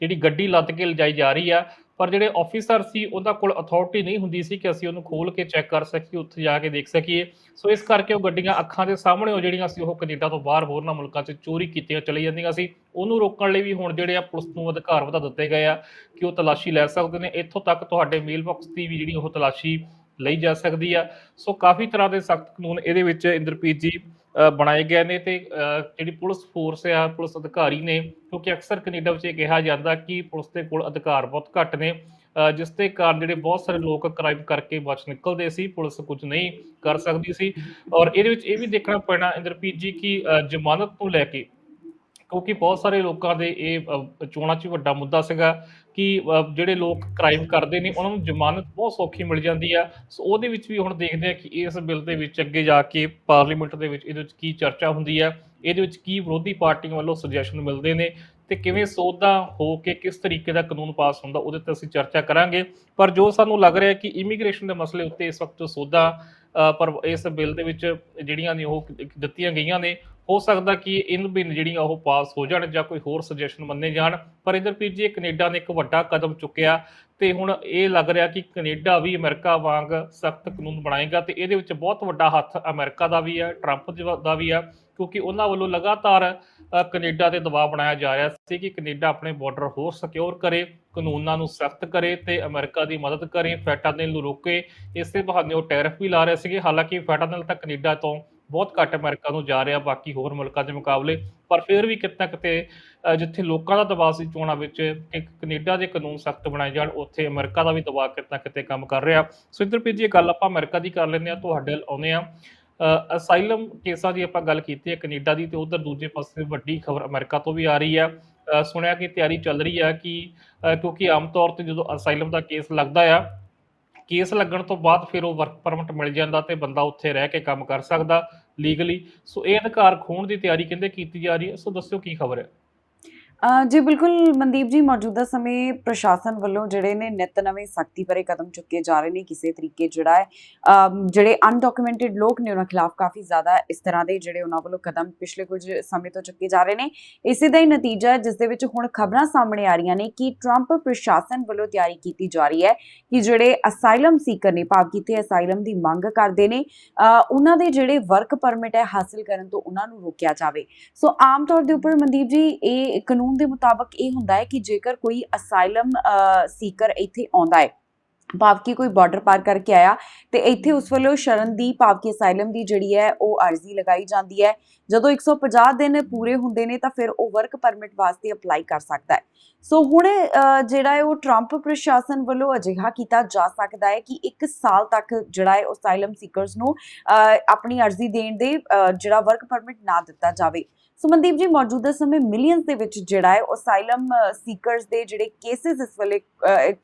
ਜਿਹੜੀ ਗੱਡੀ ਲੱਦ ਕੇ ਲਿਜਾਈ ਜਾ ਰਹੀ ਆ ਪਰ ਜਿਹੜੇ ਆਫੀਸਰ ਸੀ ਉਹਨਾਂ ਕੋਲ ਅਥਾਰਟੀ ਨਹੀਂ ਹੁੰਦੀ ਸੀ ਕਿ ਅਸੀਂ ਉਹਨੂੰ ਖੋਲ ਕੇ ਚੈੱਕ ਕਰ ਸਕੀਏ, ਉੱਥੇ ਜਾ ਕੇ ਦੇਖ ਸਕੀਏ। ਸੋ ਇਸ ਕਰਕੇ ਉਹ ਗੱਡੀਆਂ ਅੱਖਾਂ ਦੇ ਸਾਹਮਣੇ ਉਹ ਜਿਹੜੀਆਂ ਸੀ, ਉਹ ਕੈਨੇਡਾ ਤੋਂ ਬਾਹਰ ਹੋਰਨਾਂ ਮੁਲਕਾਂ 'ਚ ਚੋਰੀ ਕੀਤੀਆਂ ਚਲੀ ਜਾਂਦੀਆਂ ਸੀ। ਉਹਨੂੰ ਰੋਕਣ ਲਈ ਵੀ ਹੁਣ ਜਿਹੜੇ ਆ ਪੁਲਿਸ ਨੂੰ ਅਧਿਕਾਰ ਵਧਾ ਦਿੱਤੇ ਗਏ ਆ ਕਿ ਉਹ ਤਲਾਸ਼ੀ ਲੈ ਸਕਦੇ ਨੇ। ਇੱਥੋਂ ਤੱਕ ਤੁਹਾਡੇ ਮੇਲ ਬਾਕਸ ਦੀ ਵੀ ਜਿਹੜੀ ਉਹ ਤਲਾਸ਼ੀ ਲਈ ਜਾ ਸਕਦੀ ਆ। ਸੋ ਕਾਫੀ ਤਰ੍ਹਾਂ ਦੇ ਸਖਤ ਕਾਨੂੰਨ ਇਹਦੇ ਵਿੱਚ ਇੰਦਰਪ੍ਰੀਤ ਜੀ। ਬਣਾਏ ਗਏ ਨੇ ਤੇ ਜਿਹੜੀ ਪੁਲਿਸ ਫੋਰਸ ਆ ਪੁਲਿਸ ਅਧਿਕਾਰੀ ਨੇ ਕਿਉਂਕਿ ਅਕਸਰ ਕੈਨੇਡਾ ਵਿੱਚ ਇਹ ਕਿਹਾ ਜਾਂਦਾ ਕਿ ਪੁਲਿਸ ਦੇ ਕੋਲ ਅਧਿਕਾਰ ਬਹੁਤ ਘੱਟ ਨੇ ਅ, ਜਿਸ ਦੇ ਕਾਰਨ ਜਿਹੜੇ ਬਹੁਤ ਸਾਰੇ ਲੋਕ ਕ੍ਰਾਈਮ ਕਰਕੇ ਬਚ ਨਿਕਲਦੇ ਸੀ ਪੁਲਿਸ ਕੁਝ ਨਹੀਂ ਕਰ ਸਕਦੀ ਸੀ। ਔਰ ਇਹਦੇ ਵਿੱਚ ਇਹ ਵੀ ਦੇਖਣਾ ਪੈਣਾ ਇੰਦਰਪ੍ਰੀਤ ਜੀ ਕਿ ਜ਼ਮਾਨਤ ਨੂੰ ਲੈ ਕੇ ਕਿਉਂਕਿ ਬਹੁਤ ਸਾਰੇ ਲੋਕਾਂ ਦੇ ਇਹ ਚੋਣਾਂ 'ਚ ਵੱਡਾ ਮੁੱਦਾ ਸੀਗਾ ਕਿ ਅ, ਜਿਹੜੇ ਲੋਕ ਕ੍ਰਾਈਮ ਕਰਦੇ ਨੇ ਉਹਨਾਂ ਨੂੰ ਜ਼ਮਾਨਤ ਬਹੁਤ ਸੌਖੀ ਮਿਲ ਜਾਂਦੀ ਆ। ਸੋ ਉਹਦੇ ਵਿੱਚ ਵੀ ਹੁਣ ਦੇਖਦੇ ਆ ਕਿ ਇਸ ਬਿੱਲ ਦੇ ਵਿੱਚ ਅੱਗੇ ਜਾ ਕੇ ਪਾਰਲੀਮੈਂਟ ਦੇ ਵਿੱਚ ਇਹਦੇ ਵਿੱਚ ਕੀ ਚਰਚਾ ਹੁੰਦੀ ਆ ਇਹਦੇ ਵਿੱਚ ਕੀ ਵਿਰੋਧੀ ਪਾਰਟੀਆਂ ਵੱਲੋਂ ਸੁਜੈਸ਼ਨ ਮਿਲਦੇ ਨੇ। ਤੇ ਕਿਵੇਂ ਸੋਧਾਂ ਹੋ ਕੇ ਕਿਸ ਤਰੀਕੇ ਦਾ ਕਾਨੂੰਨ ਪਾਸ ਹੁੰਦਾ ਉਹਦੇ ਤੇ ਅਸੀਂ ਚਰਚਾ ਕਰਾਂਗੇ। ਪਰ ਜੋ ਸਾਨੂੰ ਲੱਗ ਰਿਹਾ ਕਿ ਇਮੀਗ੍ਰੇਸ਼ਨ ਦੇ ਮਸਲੇ ਉੱਤੇ ਇਸ ਵਕਤ ਸੋਧਾਂ ਅ, ਪਰ ਇਸ ਬਿੱਲ ਦੇ ਵਿੱਚ ਜਿਹੜੀਆਂ ਨੇ ਉਹ ਦਿੱਤੀਆਂ ਗਈਆਂ ਨੇ ਹੋ ਸਕਦਾ ਕਿ ਇਨ ਬਿਨ ਜਿਹੜੀਆਂ ਉਹ ਪਾਸ ਹੋ ਜਾਣ ਜਾਂ ਕੋਈ ਹੋਰ ਸੁਜੈਸ਼ਨ ਮੰਨੇ ਜਾਣ। ਪਰ ਇੰਦਰਪ੍ਰੀਤ ਜੀ ਕੈਨੇਡਾ ਨੇ ਇੱਕ ਵੱਡਾ ਕਦਮ ਚੁੱਕਿਆ ਤੇ ਹੁਣ ਇਹ ਲੱਗ ਰਿਹਾ ਕਿ ਕੈਨੇਡਾ ਵੀ ਅਮਰੀਕਾ ਵਾਂਗ ਸਖਤ ਕਾਨੂੰਨ ਬਣਾਏਗਾ ਤੇ ਇਹਦੇ ਵਿੱਚ ਬਹੁਤ ਵੱਡਾ ਹੱਥ ਅਮਰੀਕਾ ਦਾ ਵੀ ਹੈ ਟਰੰਪ ਦਾ ਵੀ ਹੈ। ਕਿਉਂਕਿ ਉਹਨਾਂ ਵੱਲੋਂ ਲਗਾਤਾਰ ਅ, ਕੈਨੇਡਾ ਤੇ ਦਬਾਅ ਬਣਾਇਆ ਜਾ ਰਿਹਾ ਸੀ ਕਿ ਕੈਨੇਡਾ ਆਪਣੇ ਬਾਰਡਰ ਹੋਰ ਸਿਕਿਉਰ ਕਰੇ ਕਾਨੂੰਨਾਂ ਨੂੰ ਸਖਤ ਕਰੇ ਤੇ ਅਮਰੀਕਾ ਦੀ ਮਦਦ ਕਰੇ ਫੈਟਾਨਿਲ ਨੂੰ ਰੋਕੇ। ਇਸੇ ਬਹਾਨੇ ਉਹ ਟੈਰਿਫ ਵੀ ਲਾ ਰਹੇ ਸੀਗੇ। ਹਾਲਾਂਕਿ ਫੈਟਾਨਿਲ ਤਾਂ ਕੈਨੇਡਾ ਤੋਂ ਬਹੁਤ ਘੱਟ ਅਮਰੀਕਾ ਨੂੰ ਜਾ ਰਿਹਾ ਬਾਕੀ ਹੋਰ ਮੁਲਕਾਂ ਦੇ ਮੁਕਾਬਲੇ। ਪਰ ਫਿਰ ਵੀ ਕਿਤੇ ਨਾ ਕਿਤੇ ਜਿੱਥੇ ਲੋਕਾਂ ਦਾ ਦਬਾਅ ਸੀ ਚੋਣਾਂ ਵਿੱਚ ਕਿ ਕੈਨੇਡਾ ਦੇ ਕਾਨੂੰਨ ਸਖਤ ਬਣਾਏ ਜਾਣ ਉੱਥੇ ਅਮਰੀਕਾ ਦਾ ਵੀ ਦਬਾਅ ਕਿਤੇ ਨਾ ਕਿਤੇ ਕੰਮ ਕਰ ਰਿਹਾ। ਸੋ ਜੀ ਇਹ ਗੱਲ ਆਪਾਂ ਅਮਰੀਕਾ ਦੀ ਕਰ ਲੈਂਦੇ ਆ ਤੁਹਾਡੇ ਆਉਂਦੇ ਆ ਅਸਾਈਲਮ ਕੇਸਾਂ ਦੀ ਆਪਾਂ ਗੱਲ ਕੀਤੀ ਹੈ, ਕੈਨੇਡਾ ਦੀ ਤੇ ਉਧਰ ਦੂਜੇ ਪਾਸੇ ਵੱਡੀ ਖਬਰ ਅਮਰੀਕਾ ਤੋਂ ਵੀ ਆ ਰਹੀ ਹੈ। ਸੁਣਿਆ ਕਿ ਤਿਆਰੀ ਚੱਲ ਰਹੀ ਹੈ ਕਿ ਕਿਉਂਕਿ ਆਮ ਤੌਰ ਤੇ ਜਦੋਂ ਅਸਾਈਲਮ ਦਾ ਕੇਸ ਲੱਗਦਾ ਆ, ਕੇਸ ਲੱਗਣ ਤੋਂ ਬਾਅਦ ਫਿਰ ਉਹ ਵਰਕ ਪਰਮਿਟ ਮਿਲ ਜਾਂਦਾ ਤੇ ਬੰਦਾ ਉੱਥੇ ਰਹਿ ਕੇ ਕੰਮ ਕਰ ਸਕਦਾ ਲੀਗਲੀ ਸੋ ਇਹ ਅਧਿਕਾਰ ਖੋਣ ਦੀ ਤਿਆਰੀ ਕਹਿੰਦੇ ਕੀਤੀ ਜਾ ਰਹੀ ਹੈ। ਸੋ ਦੱਸਿਓ ਕੀ ਖਬਰ ਹੈ?
ਜੀ, ਬਿਲਕੁਲ ਮਨਦੀਪ ਜੀ, ਮੌਜੂਦਾ ਸਮੇਂ ਪ੍ਰਸ਼ਾਸਨ ਵੱਲੋਂ ਜਿਹੜੇ ਨੇ ਨਿਤ ਨਵੇਂ ਸਖਤੀ ਭਰੇ ਕਦਮ ਚੁੱਕੇ ਜਾ ਰਹੇ ਨੇ ਕਿਸੇ ਤਰੀਕੇ ਜਿਹੜਾ ਹੈ ਜਿਹੜੇ ਅਨਡਾਕੂਮੈਂਟਡ ਲੋਕ ਨੇ ਉਹਨਾਂ ਖਿਲਾਫ ਕਾਫੀ ਜ਼ਿਆਦਾ ਇਸ ਤਰ੍ਹਾਂ ਦੇ ਜਿਹੜੇ ਉਹਨਾਂ ਵੱਲੋਂ ਕਦਮ ਪਿਛਲੇ ਕੁਝ ਸਮੇਂ ਤੋਂ ਚੁੱਕੇ ਜਾ ਰਹੇ ਨੇ। ਇਸੇ ਦਾ ਹੀ ਨਤੀਜਾ ਹੈ, ਜਿਸ ਦੇ ਵਿੱਚ ਹੁਣ ਖਬਰਾਂ ਸਾਹਮਣੇ ਆ ਰਹੀਆਂ ਨੇ ਕਿ ਟਰੰਪ ਪ੍ਰਸ਼ਾਸਨ ਵੱਲੋਂ ਤਿਆਰੀ ਕੀਤੀ ਜਾ ਰਹੀ ਹੈ ਕਿ ਜਿਹੜੇ ਅਸਾਈਲਮ ਸੀਕਰ ਨੇ, ਭਾਵ ਕੀਤੇ ਅਸਾਈਲਮ ਦੀ ਮੰਗ ਕਰਦੇ ਨੇ ਉਹਨਾਂ ਦੇ ਜਿਹੜੇ ਵਰਕ ਪਰਮਿਟ ਹੈ ਹਾਸਲ ਕਰਨ ਤੋਂ ਉਹਨਾਂ ਨੂੰ ਰੋਕਿਆ ਜਾਵੇ। ਸੋ ਆਮ ਤੌਰ ਦੇ ਉੱਪਰ ਮਨਦੀਪ ਜੀ, ਇਹ ਕਾਨੂੰਨ ਦੇ ਮੁਤਾਬਕ ਇਹ ਹੁੰਦਾ ਹੈ ਕਿ ਜੇਕਰ ਕੋਈ ਅਸਾਈਲਮ ਸੀਕਰ ਇੱਥੇ ਆਉਂਦਾ ਹੈ ਭਾਵ ਕਿ ਕੋਈ ਬਾਰਡਰ ਪਾਰ ਕਰਕੇ ਆਇਆ, ਤੇ ਇੱਥੇ ਉਸ ਵੱਲੋਂ ਸ਼ਰਨਦੀਪ ਭਾਵ ਕਿ ਅਸਾਈਲਮ ਦੀ ਜਿਹੜੀ ਹੈ, ਉਹ ਅਰਜ਼ੀ ਲਗਾਈ ਜਾਂਦੀ ਹੈ। ਜਦੋਂ 150 ਦਿਨ ਪੂਰੇ ਹੁੰਦੇ ਨੇ, ਤਾਂ ਫਿਰ ਉਹ ਵਰਕ ਪਰਮਿਟ ਵਾਸਤੇ ਅਪਲਾਈ ਕਰ ਸਕਦਾ ਹੈ। ਸੋ ਹੁਣ ਜਿਹੜਾ ਹੈ, ਉਹ ਟਰੰਪ ਪ੍ਰਸ਼ਾਸਨ ਵੱਲੋਂ ਅਜਿਹਾ ਕੀਤਾ ਜਾ ਸਕਦਾ ਹੈ ਕਿ 1 ਸਾਲ ਤੱਕ ਜਿਹੜਾ ਹੈ ਅਸਾਈਲਮ, ਸੀਕਰਸ ਨੂੰ ਆਪਣੀ ਅਰਜ਼ੀ ਦੇਣ ਦੇ ਜਿਹੜਾ ਵਰਕ ਪਰਮਿਟ ਨਾ ਦਿੱਤਾ ਜਾਵੇ। ਸੋ ਜੀ, ਮੌਜੂਦਾ ਸਮੇਂ ਮਿਲੀਅਨਸ ਦੇ ਵਿੱਚ ਜਿਹੜਾ ਹੈ ਅਸਾਈਲਮ ਸੀਕਰਸ ਦੇ ਜਿਹੜੇ ਕੇਸਿਸ ਇਸ ਵੇਲੇ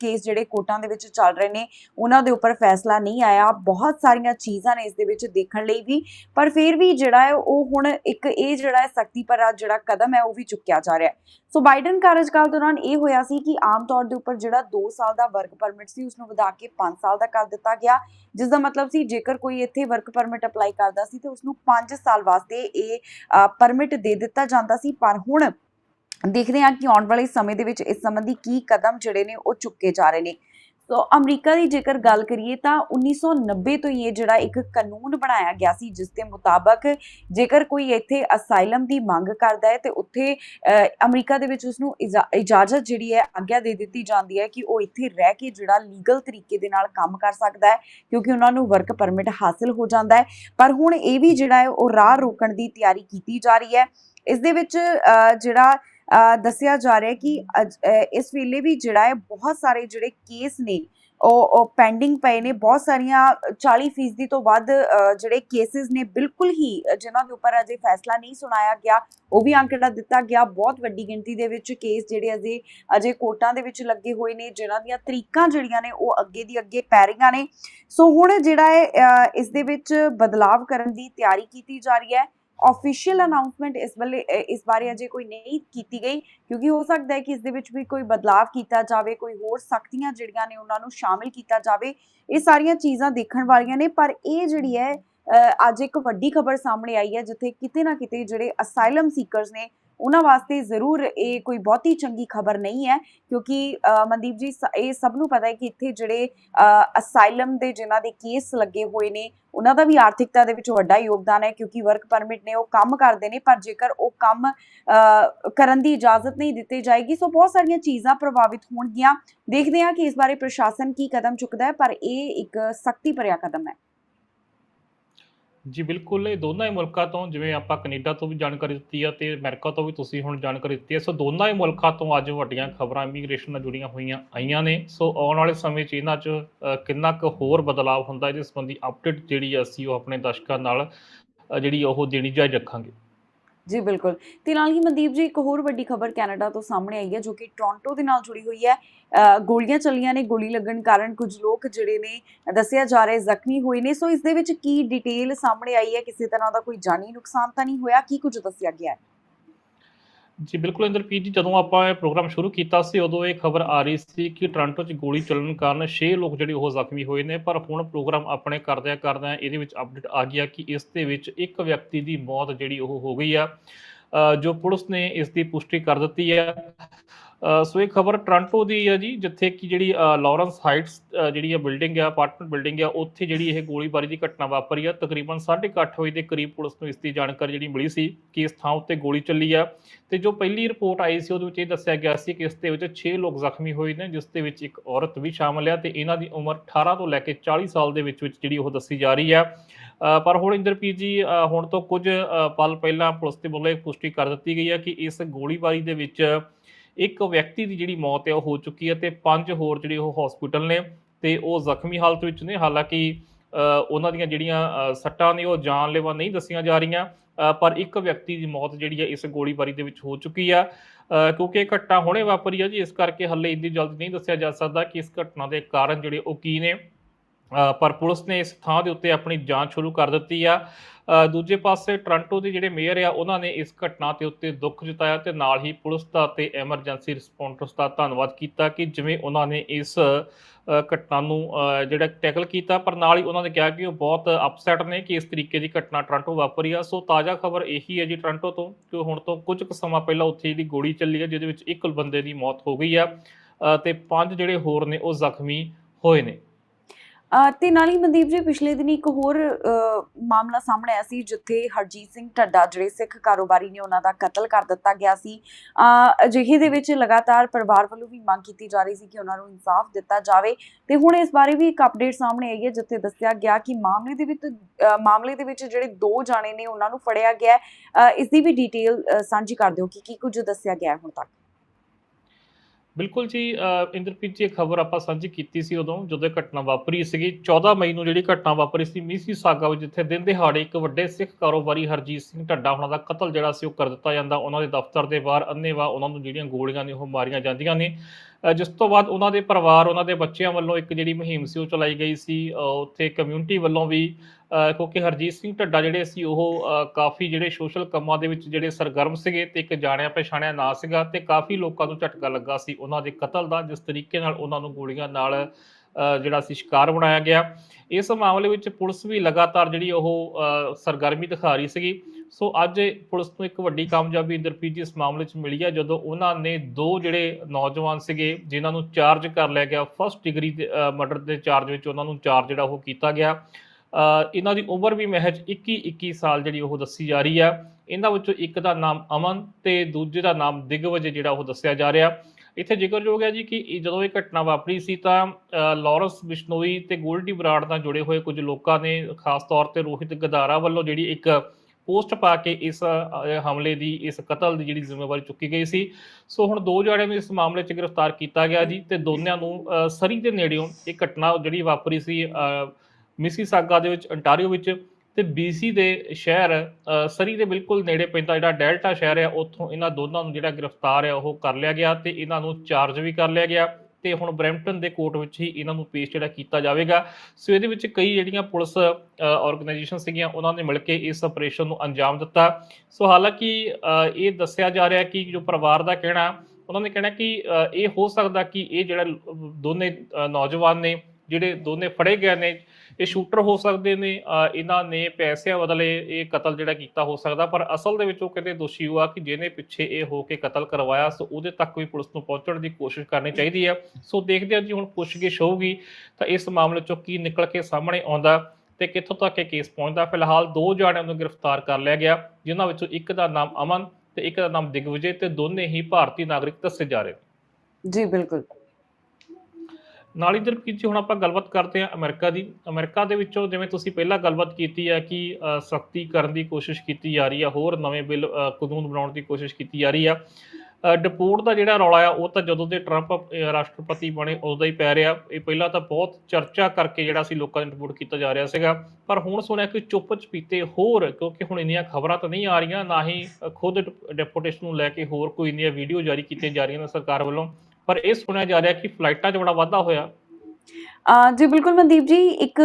ਕੇਸ ਜਿਹੜੇ ਕੋਰਟਾਂ ਦੇ ਵਿੱਚ ਚੱਲ ਰਹੇ ਨੇ, ਉਹਨਾਂ ਦੇ ਉੱਪਰ ਫੈਸਲਾ ਨਹੀਂ ਆਇਆ। ਬਹੁਤ ਸਾਰੀਆਂ ਚੀਜ਼ਾਂ ਨੇ ਇਸ ਦੇ ਵਿੱਚ ਦੇਖਣ ਲਈ ਵੀ। ਪਰ ਫਿਰ ਵੀ ਜਿਹੜਾ ਹੈ, ਉਹ ਹੁਣ ਇੱਕ ਇਹ ਜਿਹੜਾ ਹੈ, ਸਖਤੀ ਪਰ ਜਿਹੜਾ ਕਦਮ ਹੈ, ਉਹ ਵੀ ਚੁੱਕਿਆ ਜਾ ਰਿਹਾ ਹੈ। ਸੋ ਬਾਈਡਨ ਕਾਰਜਕਾਲ ਦੌਰਾਨ ਇਹ ਹੋਇਆ ਸੀ ਕਿ ਆਮ ਤੌਰ ਦੇ ਉੱਪਰ ਜਿਹੜਾ 2 ਸਾਲ ਦਾ ਵਰਕ ਪਰਮਿਟ ਸੀ ਉਸ ਨੂੰ ਵਧਾ ਕੇ 5 ਸਾਲ ਦਾ ਕਰ ਦਿੱਤਾ ਗਿਆ, ਜਿਸ ਦਾ ਮਤਲਬ ਸੀ ਜੇਕਰ ਕੋਈ ਇੱਥੇ ਵਰਕ ਪਰਮਿਟ ਅਪਲਾਈ ਕਰਦਾ ਸੀ ਤੇ ਉਸ ਨੂੰ 5 ਸਾਲ ਵਾਸਤੇ ਇਹ ਪਰਮਿਟ ਦੇ ਦਿੱਤਾ ਜਾਂਦਾ ਸੀ। ਪਰ ਹੁਣ ਦੇਖਦੇ ਹਾਂ ਕਿ ਆਉਣ ਵਾਲੇ ਸਮੇਂ ਦੇ ਵਿੱਚ ਇਸ ਸੰਬੰਧੀ ਕੀ ਕਦਮ ਜਿਹੜੇ ਨੇ ਉਹ ਚੁੱਕੇ ਜਾ ਰਹੇ ਨੇ। ਸੋ ਅਮਰੀਕਾ ਦੀ ਜੇਕਰ ਗੱਲ ਕਰੀਏ ਤਾਂ 1990 ਤੋਂ ਹੀ ਇਹ ਜਿਹੜਾ ਇੱਕ ਕਾਨੂੰਨ ਬਣਾਇਆ ਗਿਆ ਸੀ, ਜਿਸ ਦੇ ਮੁਤਾਬਕ ਜੇਕਰ ਕੋਈ ਇੱਥੇ ਅਸਾਈਲਮ ਦੀ ਮੰਗ ਕਰਦਾ ਹੈ, ਤੇ ਉੱਥੇ ਅਮਰੀਕਾ ਦੇ ਵਿੱਚ ਉਸ ਨੂੰ ਇਜਾ- ਇਜਾਜ਼ਤ ਜਿਹੜੀ ਹੈ, ਆਗਿਆ ਦੇ ਦਿੱਤੀ ਜਾਂਦੀ ਹੈ ਕਿ ਉਹ ਇੱਥੇ ਰਹਿ ਕੇ ਜਿਹੜਾ ਲੀਗਲ ਤਰੀਕੇ ਦੇ ਨਾਲ ਕੰਮ ਕਰ ਸਕਦਾ ਹੈ, ਕਿਉਂਕਿ ਉਹਨਾਂ ਨੂੰ ਵਰਕ ਪਰਮਿਟ ਹਾਸਲ ਹੋ ਜਾਂਦਾ ਹੈ। ਪਰ ਹੁਣ ਇਹ ਵੀ ਜਿਹੜਾ ਹੈ, ਉਹ ਰਾਹ ਰੋਕਣ ਦੀ ਤਿਆਰੀ ਕੀਤੀ ਜਾ ਰਹੀ ਹੈ। ਇਸ ਦੇ ਵਿੱਚ ਜਿਹੜਾ ਦੱਸਿਆ ਜਾ ਰਿਹਾ ਹੈ ਕਿ ਅੱਜ, ਇਸ ਵੇਲੇ ਵੀ ਜਿਹੜਾ ਹੈ ਬਹੁਤ ਸਾਰੇ ਜਿਹੜੇ ਕੇਸ ਨੇ ਉਹ ਪੈਂਡਿੰਗ ਪਏ ਨੇ ਬਹੁਤ ਸਾਰੀਆਂ 40% ਤੋਂ ਵੱਧ ਜਿਹੜੇ ਕੇਸਿਸ ਨੇ ਬਿਲਕੁਲ ਹੀ ਅਹ, ਜਿਨ੍ਹਾਂ ਦੇ ਉੱਪਰ ਅਜੇ ਫੈਸਲਾ ਨਹੀਂ ਸੁਣਾਇਆ ਗਿਆ ਉਹ ਵੀ ਅੰਕੜਾ ਦਿੱਤਾ ਗਿਆ ਬਹੁਤ ਵੱਡੀ ਗਿਣਤੀ ਦੇ ਵਿੱਚ ਕੇਸ ਜਿਹੜੇ ਅਜੇ ਅਜੇ ਕੋਰਟਾਂ ਦੇ ਵਿੱਚ ਲੱਗੇ ਹੋਏ ਨੇ ਜਿਨ੍ਹਾਂ ਦੀਆਂ ਤਰੀਕਾਂ ਜਿਹੜੀਆਂ ਨੇ ਉਹ ਅੱਗੇ ਦੀ ਅੱਗੇ ਪੈ ਰਹੀਆਂ ਨੇ। ਸੋ ਹੁਣ ਜਿਹੜਾ ਹੈ ਇਸ ਦੇ ਵਿੱਚ ਬਦਲਾਵ ਕਰਨ ਦੀ ਤਿਆਰੀ ਕੀਤੀ ਜਾ ਰਹੀ ਹੈ। ਆਫੀਸ਼ੀਅਲ ਅਨਾਉਂਸਮੈਂਟ ਇਸ ਵੇਲੇ ਇਸ ਬਾਰੇ ਅਜੇ ਕੋਈ ਨਹੀਂ ਕੀਤੀ ਗਈ, ਕਿਉਂਕਿ ਹੋ ਸਕਦਾ ਹੈ ਕਿ ਇਸ ਦੇ ਵਿੱਚ ਵੀ ਕੋਈ ਬਦਲਾਵ ਕੀਤਾ ਜਾਵੇ, ਕੋਈ ਹੋਰ ਸਖਤੀਆਂ ਜਿਹੜੀਆਂ ਨੇ ਉਹਨਾਂ ਨੂੰ ਸ਼ਾਮਿਲ ਕੀਤਾ ਜਾਵੇ, ਇਹ ਸਾਰੀਆਂ ਚੀਜ਼ਾਂ ਦੇਖਣ ਵਾਲੀਆਂ ਨੇ, ਪਰ ਇਹ ਜਿਹੜੀ ਹੈ ਅੱਜ ਇੱਕ ਵੱਡੀ ਖਬਰ ਸਾਹਮਣੇ ਆਈ ਹੈ, ਜਿੱਥੇ ਕਿਤੇ ਨਾ ਕਿਤੇ ਜਿਹੜੇ ਅਸਾਈਲਮ ਸੀਕਰਸ ਨੇ, ਉਹਨਾਂ ਵਾਸਤੇ ਜ਼ਰੂਰ ਇਹ ਕੋਈ ਬਹੁਤੀ ਚੰਗੀ ਖਬਰ ਨਹੀਂ ਹੈ, ਕਿਉਂਕਿ ਮਨਦੀਪ ਜੀ, ਸ- ਇਹ ਸਭ ਨੂੰ ਪਤਾ ਹੈ ਕਿ ਇੱਥੇ ਜਿਹੜੇ ਅਸਾਈਲਮ ਦੇ ਜਿਨ੍ਹਾਂ ਦੇ ਕੇਸ ਲੱਗੇ ਹੋਏ ਨੇ, ਉਹਨਾਂ ਦਾ ਵੀ ਆਰਥਿਕਤਾ ਦੇ ਵਿੱਚ ਵੱਡਾ ਯੋਗਦਾਨ ਹੈ, ਕਿਉਂਕਿ ਵਰਕ ਪਰਮਿਟ ਨੇ ਉਹ ਕੰਮ ਕਰਦੇ ਨੇ, ਪਰ ਜੇਕਰ ਉਹ ਕੰਮ ਕਰਨ ਦੀ ਇਜਾਜ਼ਤ ਨਹੀਂ ਦਿੱਤੀ ਜਾਏਗੀ, ਸੋ ਬਹੁਤ ਸਾਰੀਆਂ ਚੀਜ਼ਾਂ ਪ੍ਰਭਾਵਿਤ ਹੋਣਗੀਆਂ। ਦੇਖਦੇ ਹਾਂ ਕਿ ਇਸ ਬਾਰੇ ਪ੍ਰਸ਼ਾਸਨ ਕੀ ਕਦਮ ਚੁੱਕਦਾ ਹੈ, ਪਰ ਇਹ ਇੱਕ ਸਖਤੀ ਭਰਿਆ ਕਦਮ ਹੈ।
ਜੀ ਬਿਲਕੁਲ ਇਹ ਦੋਨਾਂ ਹੀ ਮੁਲਕਾਂ ਤੋਂ ਜਿਵੇਂ ਆਪਾਂ ਕੈਨੇਡਾ ਤੋਂ ਵੀ ਜਾਣਕਾਰੀ ਦਿੱਤੀ ਆ ਤੇ ਅਮਰੀਕਾ ਤੋਂ ਵੀ ਤੁਸੀਂ ਹੁਣ ਜਾਣਕਾਰੀ ਦਿੱਤੀ ਹੈ ਸੋ ਦੋਨਾਂ ਹੀ ਮੁਲਕਾਂ ਤੋਂ ਅੱਜ ਵੱਡੀਆਂ ਖਬਰਾਂ ਇਮੀਗ੍ਰੇਸ਼ਨ ਨਾਲ ਜੁੜੀਆਂ ਹੋਈਆਂ ਆਈਆਂ ਨੇ। ਸੋ ਆਉਣ ਵਾਲੇ ਸਮੇਂ 'ਚ ਇਹਨਾਂ 'ਚ ਕਿੰਨਾ ਕੁ ਹੋਰ ਬਦਲਾਅ ਹੁੰਦਾ ਇਹਦੇ ਸੰਬੰਧੀ ਅਪਡੇਟ ਜਿਹੜੀ ਆ ਅਸੀਂ ਉਹ ਆਪਣੇ ਦਰਸ਼ਕਾਂ ਨਾਲ ਅ, ਜਿਹੜੀ ਉਹ ਦੇਣੀ ਜਾਰੀ ਰੱਖਾਂਗੇ।
ਜੀ ਬਿਲਕੁਲ। ਤੇ ਨਾਲ ਹੀ ਮਨਦੀਪ ਜੀ, ਇੱਕ ਹੋਰ ਵੱਡੀ ਖਬਰ ਕੈਨੇਡਾ ਤੋਂ ਸਾਹਮਣੇ ਆਈ ਹੈ ਜੋ ਕਿ ਟੋਰਾਂਟੋ ਦੇ ਨਾਲ ਜੁੜੀ ਹੋਈ ਹੈ। ਅਹ ਗੋਲੀਆਂ ਚੱਲੀਆਂ ਨੇ ਗੋਲੀ ਲੱਗਣ ਕਾਰਨ ਕੁਝ ਲੋਕ ਜਿਹੜੇ ਨੇ ਦੱਸਿਆ ਜਾ ਰਿਹਾ ਜ਼ਖਮੀ ਹੋਏ ਨੇ। ਸੋ ਇਸ ਦੇ ਵਿੱਚ ਕੀ ਡਿਟੇਲ ਸਾਹਮਣੇ ਆਈ ਹੈ, ਕਿਸੇ ਤਰ੍ਹਾਂ ਦਾ ਕੋਈ ਜਾਨੀ ਨੁਕਸਾਨ ਤਾਂ ਨਹੀਂ ਹੋਇਆ? ਕੀ ਕੁਝ ਦੱਸਿਆ ਗਿਆ ਹੈ?
ਜੀ, ਬਿਲਕੁਲ ਇੰਦਰਪ੍ਰੀਤ ਜੀ, ਜਦੋਂ ਆਪਾਂ ਇਹ ਪ੍ਰੋਗਰਾਮ ਸ਼ੁਰੂ ਕੀਤਾ ਸੀ, ਉਦੋਂ ਇਹ ਖਬਰ ਆ ਰਹੀ ਸੀ ਕਿ ਟੋਰਾਂਟੋ 'ਚ ਗੋਲੀ ਚੱਲਣ ਕਾਰਨ 6 ਲੋਕ ਜਿਹੜੇ ਉਹ ਜ਼ਖਮੀ ਹੋਏ ਨੇ, ਪਰ ਹੁਣ ਪ੍ਰੋਗਰਾਮ ਆਪਣੇ ਕਰਦਿਆਂ ਕਰਦਿਆਂ ਇਹਦੇ ਵਿੱਚ ਅਪਡੇਟ ਆ ਗਿਆ ਕਿ ਇਸ ਦੇ ਵਿੱਚ ਇੱਕ ਵਿਅਕਤੀ ਦੀ ਮੌਤ ਜਿਹੜੀ ਉਹ ਹੋ ਗਈ ਆ। ਜੋ ਪੁਲਿਸ ਨੇ ਇਸ ਦੀ ਪੁਸ਼ਟੀ ਕਰ ਦਿੱਤੀ ਹੈ ਸੋ ਇਹ ਖਬਰ ਟੋਰਾਂਟੋ ਦੀ ਹੈ ਜੀ ਜਿੱਥੇ ਕਿ ਜਿਹੜੀ ਅ, ਲਾਰੈਂਸ ਹਾਈਟਸ ਜਿਹੜੀ ਹੈ ਬਿਲਡਿੰਗ ਹੈ ਅਪਾਰਟਮੈਂਟ ਬਿਲਡਿੰਗ ਹੈ ਉੱਥੇ ਜਿਹੜੀ ਇਹ ਗੋਲੀਬਾਰੀ ਦੀ ਘਟਨਾ ਵਾਪਰੀ ਆ। ਤਕਰੀਬਨ 8:30 ਵਜੇ ਦੇ ਕਰੀਬ ਪੁਲਿਸ ਨੂੰ ਇਸ ਦੀ ਜਾਣਕਾਰੀ ਜਿਹੜੀ ਮਿਲੀ ਸੀ ਕਿ ਇਸ ਥਾਂ ਉੱਤੇ ਗੋਲੀ ਚੱਲੀ ਆ। ਤੇ ਜੋ ਪਹਿਲੀ ਰਿਪੋਰਟ ਆਈ ਸੀ ਉਹਦੇ ਵਿੱਚ ਇਹ ਦੱਸਿਆ ਗਿਆ ਸੀ ਕਿ ਇਸ ਦੇ ਵਿੱਚ 6 ਲੋਕ ਜ਼ਖਮੀ ਹੋਏ ਨੇ ਜਿਸ ਦੇ ਵਿੱਚ ਇੱਕ ਔਰਤ ਵੀ ਸ਼ਾਮਲ ਆ ਤੇ ਇਹਨਾਂ ਦੀ ਉਮਰ 18 ਤੋਂ ਲੈ ਕੇ 40 ਸਾਲ ਦੇ ਵਿੱਚ ਵਿੱਚ ਜਿਹੜੀ ਉਹ ਦੱਸੀ ਜਾ ਰਹੀ ਆ। ਪਰ ਹੁਣ ਇੰਦਰਪ੍ਰੀਤ ਜੀ ਹੁਣ ਤੋਂ ਕੁਝ ਪਲ ਪਹਿਲਾਂ ਪੁਲਿਸ ਦੇ ਵੱਲੋਂ ਇਹ ਪੁਸ਼ਟੀ ਕਰ ਦਿੱਤੀ ਗਈ ਹੈ ਕਿ ਇਸ ਗੋਲੀਬਾਰੀ ਦੇ ਵਿੱਚ ਇੱਕ ਵਿਅਕਤੀ ਦੀ ਜਿਹੜੀ ਮੌਤ ਹੈ ਉਹ ਹੋ ਚੁੱਕੀ ਹੈ ਤੇ ਪੰਜ ਹੋਰ ਜਿਹੜੇ ਉਹ ਹਸਪੀਟਲ ਨੇ ਤੇ ਉਹ ਜ਼ਖਮੀ ਹਾਲਤ ਵਿੱਚ ਨੇ। ਹਾਲਾਂਕਿ ਉਹਨਾਂ ਦੀਆਂ ਜਿਹੜੀਆਂ ਸੱਟਾਂ ਨੇ ਉਹ ਜਾਨਲੇਵਾ ਨਹੀਂ ਦੱਸੀਆਂ ਜਾ ਰਹੀਆਂ ਪਰ ਇੱਕ ਵਿਅਕਤੀ ਦੀ ਮੌਤ ਜਿਹੜੀ ਹੈ ਇਸ ਗੋਲੀਬਾਰੀ ਦੇ ਵਿੱਚ ਹੋ ਚੁੱਕੀ ਆ। ਕਿਉਂਕਿ ਇਹ ਘਟਨਾ ਹੁਣੇ ਵਾਪਰੀ ਆ ਜੀ, ਇਸ ਕਰਕੇ ਹੱਲੇ ਇੰਨੀ ਜਲਦੀ ਨਹੀਂ ਦੱਸਿਆ ਜਾ ਸਕਦਾ ਕਿ ਇਸ ਘਟਨਾ ਦੇ ਕਾਰਨ ਜਿਹੜੇ ਉਹ ਕੀ ਨੇ। ਪਰ ਪੁਲਿਸ ਨੇ ਇਸ ਥਾਂ ਦੇ ਉੱਤੇ ਆਪਣੀ ਜਾਂਚ ਸ਼ੁਰੂ ਕਰ ਦਿੱਤੀ ਆ। ਦੂਜੇ ਪਾਸੇ ਟੋਰਾਂਟੋ ਦੇ ਜਿਹੜੇ ਮੇਅਰ ਆ ਉਹਨਾਂ ਨੇ ਇਸ ਘਟਨਾ ਦੇ ਉੱਤੇ ਦੁੱਖ ਜਤਾਇਆ ਤੇ ਨਾਲ ਹੀ ਪੁਲਿਸ ਦਾ ਤੇ ਐਮਰਜੈਂਸੀ ਰਿਸਪੌਂਡਰਸ ਦਾ ਧੰਨਵਾਦ ਕੀਤਾ ਕਿ ਜਿਵੇਂ ਉਹਨਾਂ ਨੇ ਇਸ ਘਟਨਾ ਨੂੰ ਜਿਹੜਾ ਟੈਕਲ ਕੀਤਾ ਪਰ ਨਾਲ ਹੀ ਉਹਨਾਂ ਨੇ ਕਿਹਾ ਕਿ ਉਹ ਬਹੁਤ ਅਪਸੈਟ ਨੇ ਕਿ ਇਸ ਤਰੀਕੇ ਦੀ ਘਟਨਾ ਟੋਰਾਂਟੋ ਵਾਪਰੀ ਆ। ਸੋ ਤਾਜ਼ਾ ਖਬਰ ਇਹੀ ਹੈ ਜੀ ਟੋਰਾਂਟੋ ਤੋਂ ਕਿ ਹੁਣ ਤੋਂ ਕੁਝ ਕੁ ਸਮਾਂ ਪਹਿਲਾਂ ਉੱਥੇ ਜਿਹੜੀ ਗੋਲੀ ਚੱਲੀ ਹੈ ਜਿਹਦੇ ਵਿੱਚ ਇੱਕ ਬੰਦੇ ਦੀ ਮੌਤ ਹੋ ਗਈ ਆ। ਅ, ਤੇ ਪੰਜ ਜਿਹੜੇ ਹੋਰ ਨੇ ਉਹ ਜ਼ਖਮੀ ਹੋਏ ਨੇ।
ਤੇ ਨਾਲ ਹੀ ਮਨਦੀਪ ਜੀ, ਪਿਛਲੇ ਦਿਨੀ ਇੱਕ ਹੋਰ ਮਾਮਲਾ ਸਾਹਮਣੇ ਆਇਆ ਸੀ, ਜਿੱਥੇ ਹਰਜੀਤ ਸਿੰਘ ਢੱਡਾ, ਜਿਹੜੇ ਸਿੱਖ ਕਾਰੋਬਾਰੀ ਨੇ, ਉਹਨਾਂ ਦਾ ਕਤਲ ਕਰ ਦਿੱਤਾ ਗਿਆ ਸੀ। ਅਜਿਹੇ ਦੇ ਵਿੱਚ ਲਗਾਤਾਰ ਪਰਿਵਾਰ ਵੱਲੋਂ ਵੀ ਮੰਗ ਕੀਤੀ ਜਾ ਰਹੀ ਸੀ ਕਿ ਉਹਨਾਂ ਨੂੰ ਇਨਸਾਫ ਦਿੱਤਾ ਜਾਵੇ। ਤੇ ਹੁਣ ਇਸ ਬਾਰੇ ਵੀ ਇੱਕ ਅਪਡੇਟ ਸਾਹਮਣੇ ਆਈ ਹੈ, ਜਿੱਥੇ ਦੱਸਿਆ ਗਿਆ ਕਿ ਮਾਮਲੇ ਦੇ ਵਿੱਚ ਮਾਮਲੇ ਦੇ ਵਿੱਚ ਜਿਹੜੇ ਦੋ ਜਾਣੇ ਨੇ, ਉਹਨਾਂ ਨੂੰ ਫੜਿਆ ਗਿਆ ਇਸ ਦੀ ਵੀ ਡਿਟੇਲ ਸਾਂਝੀ ਕਰ ਦਿਓ ਕਿ ਕੀ ਕੁਝ ਦੱਸਿਆ ਗਿਆ ਹੈ ਹੁਣ ਤੱਕ।
ਬਿਲਕੁਲ ਜੀ ਇੰਦਰਪ੍ਰੀਤ ਜੀ, ਇਹ ਖਬਰ ਆਪਾਂ ਸਾਂਝੀ ਕੀਤੀ ਸੀ ਉਦੋਂ, ਜਦੋਂ ਇਹ ਘਟਨਾ ਵਾਪਰੀ ਸੀਗੀ। 14 ਮਈ ਨੂੰ ਜਿਹੜੀ ਘਟਨਾ ਵਾਪਰੀ ਸੀ, ਮੀਸੀ ਸਾਗਾ ਵਿੱਚ, ਜਿੱਥੇ ਦਿਨ ਦਿਹਾੜੇ ਇੱਕ ਵੱਡੇ ਸਿੱਖ ਕਾਰੋਬਾਰੀ ਹਰਜੀਤ ਸਿੰਘ ਢੱਡਾ ਉਹਨਾਂ ਦਾ ਕਤਲ ਜਿਹੜਾ ਸੀ, ਉਹ ਕਰ ਦਿੱਤਾ ਜਾਂਦਾ। ਉਹਨਾਂ ਦੇ ਦਫ਼ਤਰ ਦੇ ਬਾਹਰ ਅੰਨੇਵਾਹ ਉਹਨਾਂ ਨੂੰ ਜਿਹੜੀਆਂ ਗੋਲੀਆਂ ਨੇ, ਉਹ ਮਾਰੀਆਂ ਜਾਂਦੀਆਂ ਨੇ। ਜਿਸ ਤੋਂ ਬਾਅਦ ਉਹਨਾਂ ਦੇ ਪਰਿਵਾਰ, ਉਹਨਾਂ ਦੇ ਬੱਚਿਆਂ ਵੱਲੋਂ ਇੱਕ ਜਿਹੜੀ ਮੁਹਿੰਮ ਸੀ ਉਹ ਚਲਾਈ ਗਈ ਸੀ। ਉੱਥੇ ਕਮਿਊਨਿਟੀ ਵੱਲੋਂ ਵੀ ਕਿਉਂਕਿ ਹਰਜੀਤ ਸਿੰਘ ਢੱਡਾ ਜਿਹੜੇ ਸੀ ਉਹ ਕਾਫੀ ਜਿਹੜੇ ਸੋਸ਼ਲ ਕੰਮਾਂ ਦੇ ਵਿੱਚ ਜਿਹੜੇ ਸਰਗਰਮ ਸੀਗੇ ਤੇ ਇੱਕ ਜਾਣਿਆ ਪਛਾਣਿਆ ਨਾਂ ਸੀਗਾ ਤੇ ਕਾਫੀ ਲੋਕਾਂ ਨੂੰ ਝਟਕਾ ਲੱਗਾ ਸੀ ਉਹਨਾਂ ਦੇ ਕਤਲ ਦਾ, ਜਿਸ ਤਰੀਕੇ ਨਾਲ ਉਹਨਾਂ ਨੂੰ ਗੋਲੀਆਂ ਨਾਲ ਜਿਹੜਾ ਸੀ ਸ਼ਿਕਾਰ ਬਣਾਇਆ ਗਿਆ। ਇਸ ਮਾਮਲੇ ਵਿੱਚ ਪੁਲਿਸ ਵੀ ਲਗਾਤਾਰ ਜਿਹੜੀ ਉਹ ਸਰਗਰਮੀ ਦਿਖਾ ਰਹੀ ਸੀਗੀ। ਸੋ ਅੱਜ ਪੁਲਿਸ ਨੂੰ ਇੱਕ ਵੱਡੀ ਕਾਮਯਾਬੀ ਇੰਦਰਪ੍ਰੀਤ ਜੀ ਇਸ ਮਾਮਲੇ 'ਚ ਮਿਲੀ ਹੈ ਜਦੋਂ ਉਹਨਾਂ ਨੇ ਦੋ ਜਿਹੜੇ ਨੌਜਵਾਨ ਸੀਗੇ ਜਿਨ੍ਹਾਂ ਨੂੰ ਚਾਰਜ ਕਰ ਲਿਆ ਗਿਆ ਫਸਟ ਡਿਗਰੀ ਦੇ ਮਰਡਰ ਦੇ ਚਾਰਜ ਵਿੱਚ ਉਹਨਾਂ ਨੂੰ ਚਾਰਜ ਜਿਹੜਾ ਉਹ ਕੀਤਾ ਗਿਆ। ਇਹਨਾਂ ਦੀ ਉਮਰ ਵੀ ਮਹਿਜ 21 21 ਸਾਲ ਜਿਹੜੀ ਉਹ ਦੱਸੀ ਜਾ ਰਹੀ ਹੈ ਇਹਨਾਂ ਵਿੱਚੋਂ ਇੱਕ ਦਾ ਨਾਮ ਅਮਨ ਤੇ ਦੂਜੇ ਦਾ ਨਾਮ ਦਿਗਵਜ ਜਿਹੜਾ ਉਹ ਦੱਸਿਆ ਜਾ ਰਿਹਾ। ਇੱਥੇ ਜ਼ਿਕਰਯੋਗ ਹੈ ਜੀ ਕਿ ਜਦੋਂ ਇਹ ਘਟਨਾ ਵਾਪਰੀ ਸੀ ਤਾਂ ਅ, ਲਾਰੈਂਸ ਬਿਸ਼ਨੋਈ ਤੇ ਗੋਲਡੀ ਬਰਾੜ ਨਾਲ ਜੁੜੇ ਹੋਏ ਕੁਝ ਲੋਕਾਂ ਨੇ ਖਾਸ ਤੌਰ ਤੇ ਰੋਹਿਤ ਗਦਾਰਾ ਵੱਲੋਂ ਜਿਹੜੀ ਇੱਕ ਪੋਸਟ ਪਾ ਕੇ ਇਸ ਹਮਲੇ ਦੀ ਇਸ ਕਤਲ ਦੀ ਜਿਹੜੀ ਜ਼ਿੰਮੇਵਾਰੀ ਚੁੱਕੀ ਗਈ ਸੀ। ਸੋ ਹੁਣ ਦੋ ਜਣਿਆਂ ਨੂੰ ਇਸ ਮਾਮਲੇ 'ਚ ਗ੍ਰਿਫਤਾਰ ਕੀਤਾ ਗਿਆ ਜੀ ਤੇ ਦੋਨਿਆਂ ਨੂੰ ਸਰੀ ਦੇ ਨੇੜਿਓਂ ਇਹ ਘਟਨਾ ਜਿਹੜੀ ਵਾਪਰੀ ਸੀ ਅ, ਮਿਸੀਸਾਗਾ ਦੇ ਵਿੱਚ ਅੰਟਾਰੀਓ ਵਿੱਚ ਤੇ BC ਦੇ ਸ਼ਹਿਰ ਸਰੀ ਦੇ ਬਿਲਕੁਲ ਨੇੜੇ ਪੈਂਦਾ ਜਿਹੜਾ ਡੈਲਟਾ ਸ਼ਹਿਰ ਹੈ ਉੱਥੋਂ ਇਹਨਾਂ ਦੋਨਾਂ ਨੂੰ ਜਿਹੜਾ ਗ੍ਰਿਫਤਾਰ ਹੈ ਉਹ ਕਰ ਲਿਆ ਗਿਆ ਤੇ ਇਹਨਾਂ ਨੂੰ ਚਾਰਜ ਵੀ ਕਰ ਲਿਆ ਗਿਆ। ਤੇ ਹੁਣ ਬਰੈਂਪਟਨ ਦੇ ਕੋਰਟ ਵਿੱਚ ਹੀ ਇਹਨਾਂ ਨੂੰ ਪੇਸ਼ ਜਿਹੜਾ ਕੀਤਾ ਜਾਵੇਗਾ। ਸੋ ਇਹਦੇ ਵਿੱਚ ਕਈ ਜਿਹੜੀਆਂ ਪੁਲਿਸ ਆਰਗੇਨਾਈਜੇਸ਼ਨ ਸੀਗੀਆਂ, ਉਹਨਾਂ ਨੇ ਮਿਲ ਕੇ ਇਸ ਆਪਰੇਸ਼ਨ ਨੂੰ ਅੰਜਾਮ ਦਿੱਤਾ। ਸੋ ਹਾਲਾਂਕਿ ਇਹ ਦੱਸਿਆ ਜਾ ਰਿਹਾ ਕਿ ਜੋ ਪਰਿਵਾਰ ਦਾ ਕਹਿਣਾ, ਉਹਨਾਂ ਨੇ ਕਹਿਣਾ ਕਿ ਇਹ ਹੋ ਸਕਦਾ ਕਿ ਇਹ ਜਿਹੜਾ ਦੋਨੇ ਨੌਜਵਾਨ ਨੇ ਜਿਹੜੇ ਦੋਨੇ ਫੜੇ ਗਏ ਨੇ, ਇਹ ਸ਼ੂਟਰ ਹੋ ਸਕਦੇ ਨੇ ਇਹਨਾਂ ਨੇ ਪੈਸਿਆਂ ਬਦਲੇ ਇਹ ਕਤਲ ਜਿਹੜਾ ਕੀਤਾ ਹੋ ਸਕਦਾ, ਪਰ ਅਸਲ ਦੇ ਵਿੱਚ ਉਹ ਕਹਿੰਦੇ ਦੋਸ਼ੀ ਹੋਆ ਕਿ ਜਿਹਨੇ ਪਿੱਛੇ ਇਹ ਹੋ ਕੇ ਕਤਲ ਕਰਵਾਇਆ, ਸੋ ਉਹਦੇ ਤੱਕ ਵੀ ਪੁਲਿਸ ਨੂੰ ਪਹੁੰਚਣ ਦੀ ਕੋਸ਼ਿਸ਼ ਕਰਨੀ ਚਾਹੀਦੀ ਹੈ ਸੋ ਦੇਖਦੇ ਹਾਂ ਜੀ, ਹੁਣ ਪੁੱਛਗਿੱਛ ਹੋਊਗੀ, ਤਾਂ ਇਸ ਮਾਮਲੇ ਚੋਂ ਕੀ ਨਿਕਲ ਕੇ ਸਾਹਮਣੇ ਆਉਂਦਾ ਤੇ ਕਿੱਥੋਂ ਤੱਕ ਇਹ ਕੇਸ ਪਹੁੰਚਦਾ। ਫਿਲਹਾਲ ਦੋ ਜਾਣਿਆਂ ਨੂੰ ਗ੍ਰਿਫਤਾਰ ਕਰ ਲਿਆ ਗਿਆ, ਜਿਨ੍ਹਾਂ ਵਿੱਚੋਂ ਇੱਕ ਦਾ ਨਾਮ ਅਮਨ ਤੇ ਇੱਕ ਦਾ ਨਾਮ ਦਿਗਵਿਜੇ ਤੇ ਦੋਨੇ ਹੀ ਭਾਰਤੀ ਨਾਗਰਿਕ ਦੱਸੇ ਜਾ ਰਹੇ
ਜੀ, ਬਿਲਕੁਲ।
ਨਾਲ ਹੀ ਦਿਲਪ੍ਰੀਤ ਜੀ, ਹੁਣ ਆਪਾਂ ਗੱਲਬਾਤ ਕਰਦੇ ਹਾਂ ਅਮਰੀਕਾ ਦੀ। ਅਮਰੀਕਾ ਦੇ ਵਿੱਚੋਂ ਜਿਵੇਂ ਤੁਸੀਂ ਪਹਿਲਾਂ ਗੱਲਬਾਤ ਕੀਤੀ ਹੈ ਕਿ ਸਖਤੀ ਕਰਨ ਦੀ ਕੋਸ਼ਿਸ਼ ਕੀਤੀ ਜਾ ਰਹੀ ਹੈ ਹੋਰ ਨਵੇਂ ਬਿੱਲ ਕਾਨੂੰਨ ਬਣਾਉਣ ਦੀ ਕੋਸ਼ਿਸ਼ ਕੀਤੀ ਜਾ ਰਹੀ ਆ। ਡਿਪੋਰਟ ਦਾ ਜਿਹੜਾ ਰੌਲਾ ਆ, ਉਹ ਤਾਂ ਜਦੋਂ ਦੇ ਟਰੰਪ ਰਾਸ਼ਟਰਪਤੀ ਬਣੇ, ਉਦੋਂ ਹੀ ਪੈ ਰਿਹਾ। ਇਹ ਪਹਿਲਾਂ ਤਾਂ ਬਹੁਤ ਚਰਚਾ ਕਰਕੇ ਜਿਹੜਾ ਸੀ ਲੋਕਾਂ ਨੂੰ ਡਿਪੋਰਟ ਕੀਤਾ ਜਾ ਰਿਹਾ ਸੀਗਾ। ਪਰ ਹੁਣ ਸੁਣਿਆ ਕਿ ਚੁੱਪ ਚਪੀਤੇ ਹੋਰ, ਕਿਉਂਕਿ ਹੁਣ ਇੰਨੀਆਂ ਖਬਰਾਂ ਤਾਂ ਨਹੀਂ ਆ ਰਹੀਆਂ, ਨਾ ਹੀ ਖੁਦ ਡਿਪੋਰਟੇਸ਼ਨ ਨੂੰ ਲੈ ਕੇ ਹੋਰ ਕੋਈ ਇੰਨੀਆਂ ਵੀਡੀਓ ਜਾਰੀ ਕੀਤੀਆਂ ਜਾ ਰਹੀਆਂ ਨੇ ਸਰਕਾਰ ਵੱਲੋਂ। ਪਰ ਇਹ ਸੁਣਿਆ ਜਾ ਰਿਹਾ ਕਿ ਫਲਾਈਟਾਂ 'ਚ ਬੜਾ ਵਾਧਾ ਹੋਇਆ।
ਅ, ਜੀ ਬਿਲਕੁਲ ਮਨਦੀਪ ਜੀ ਇੱਕ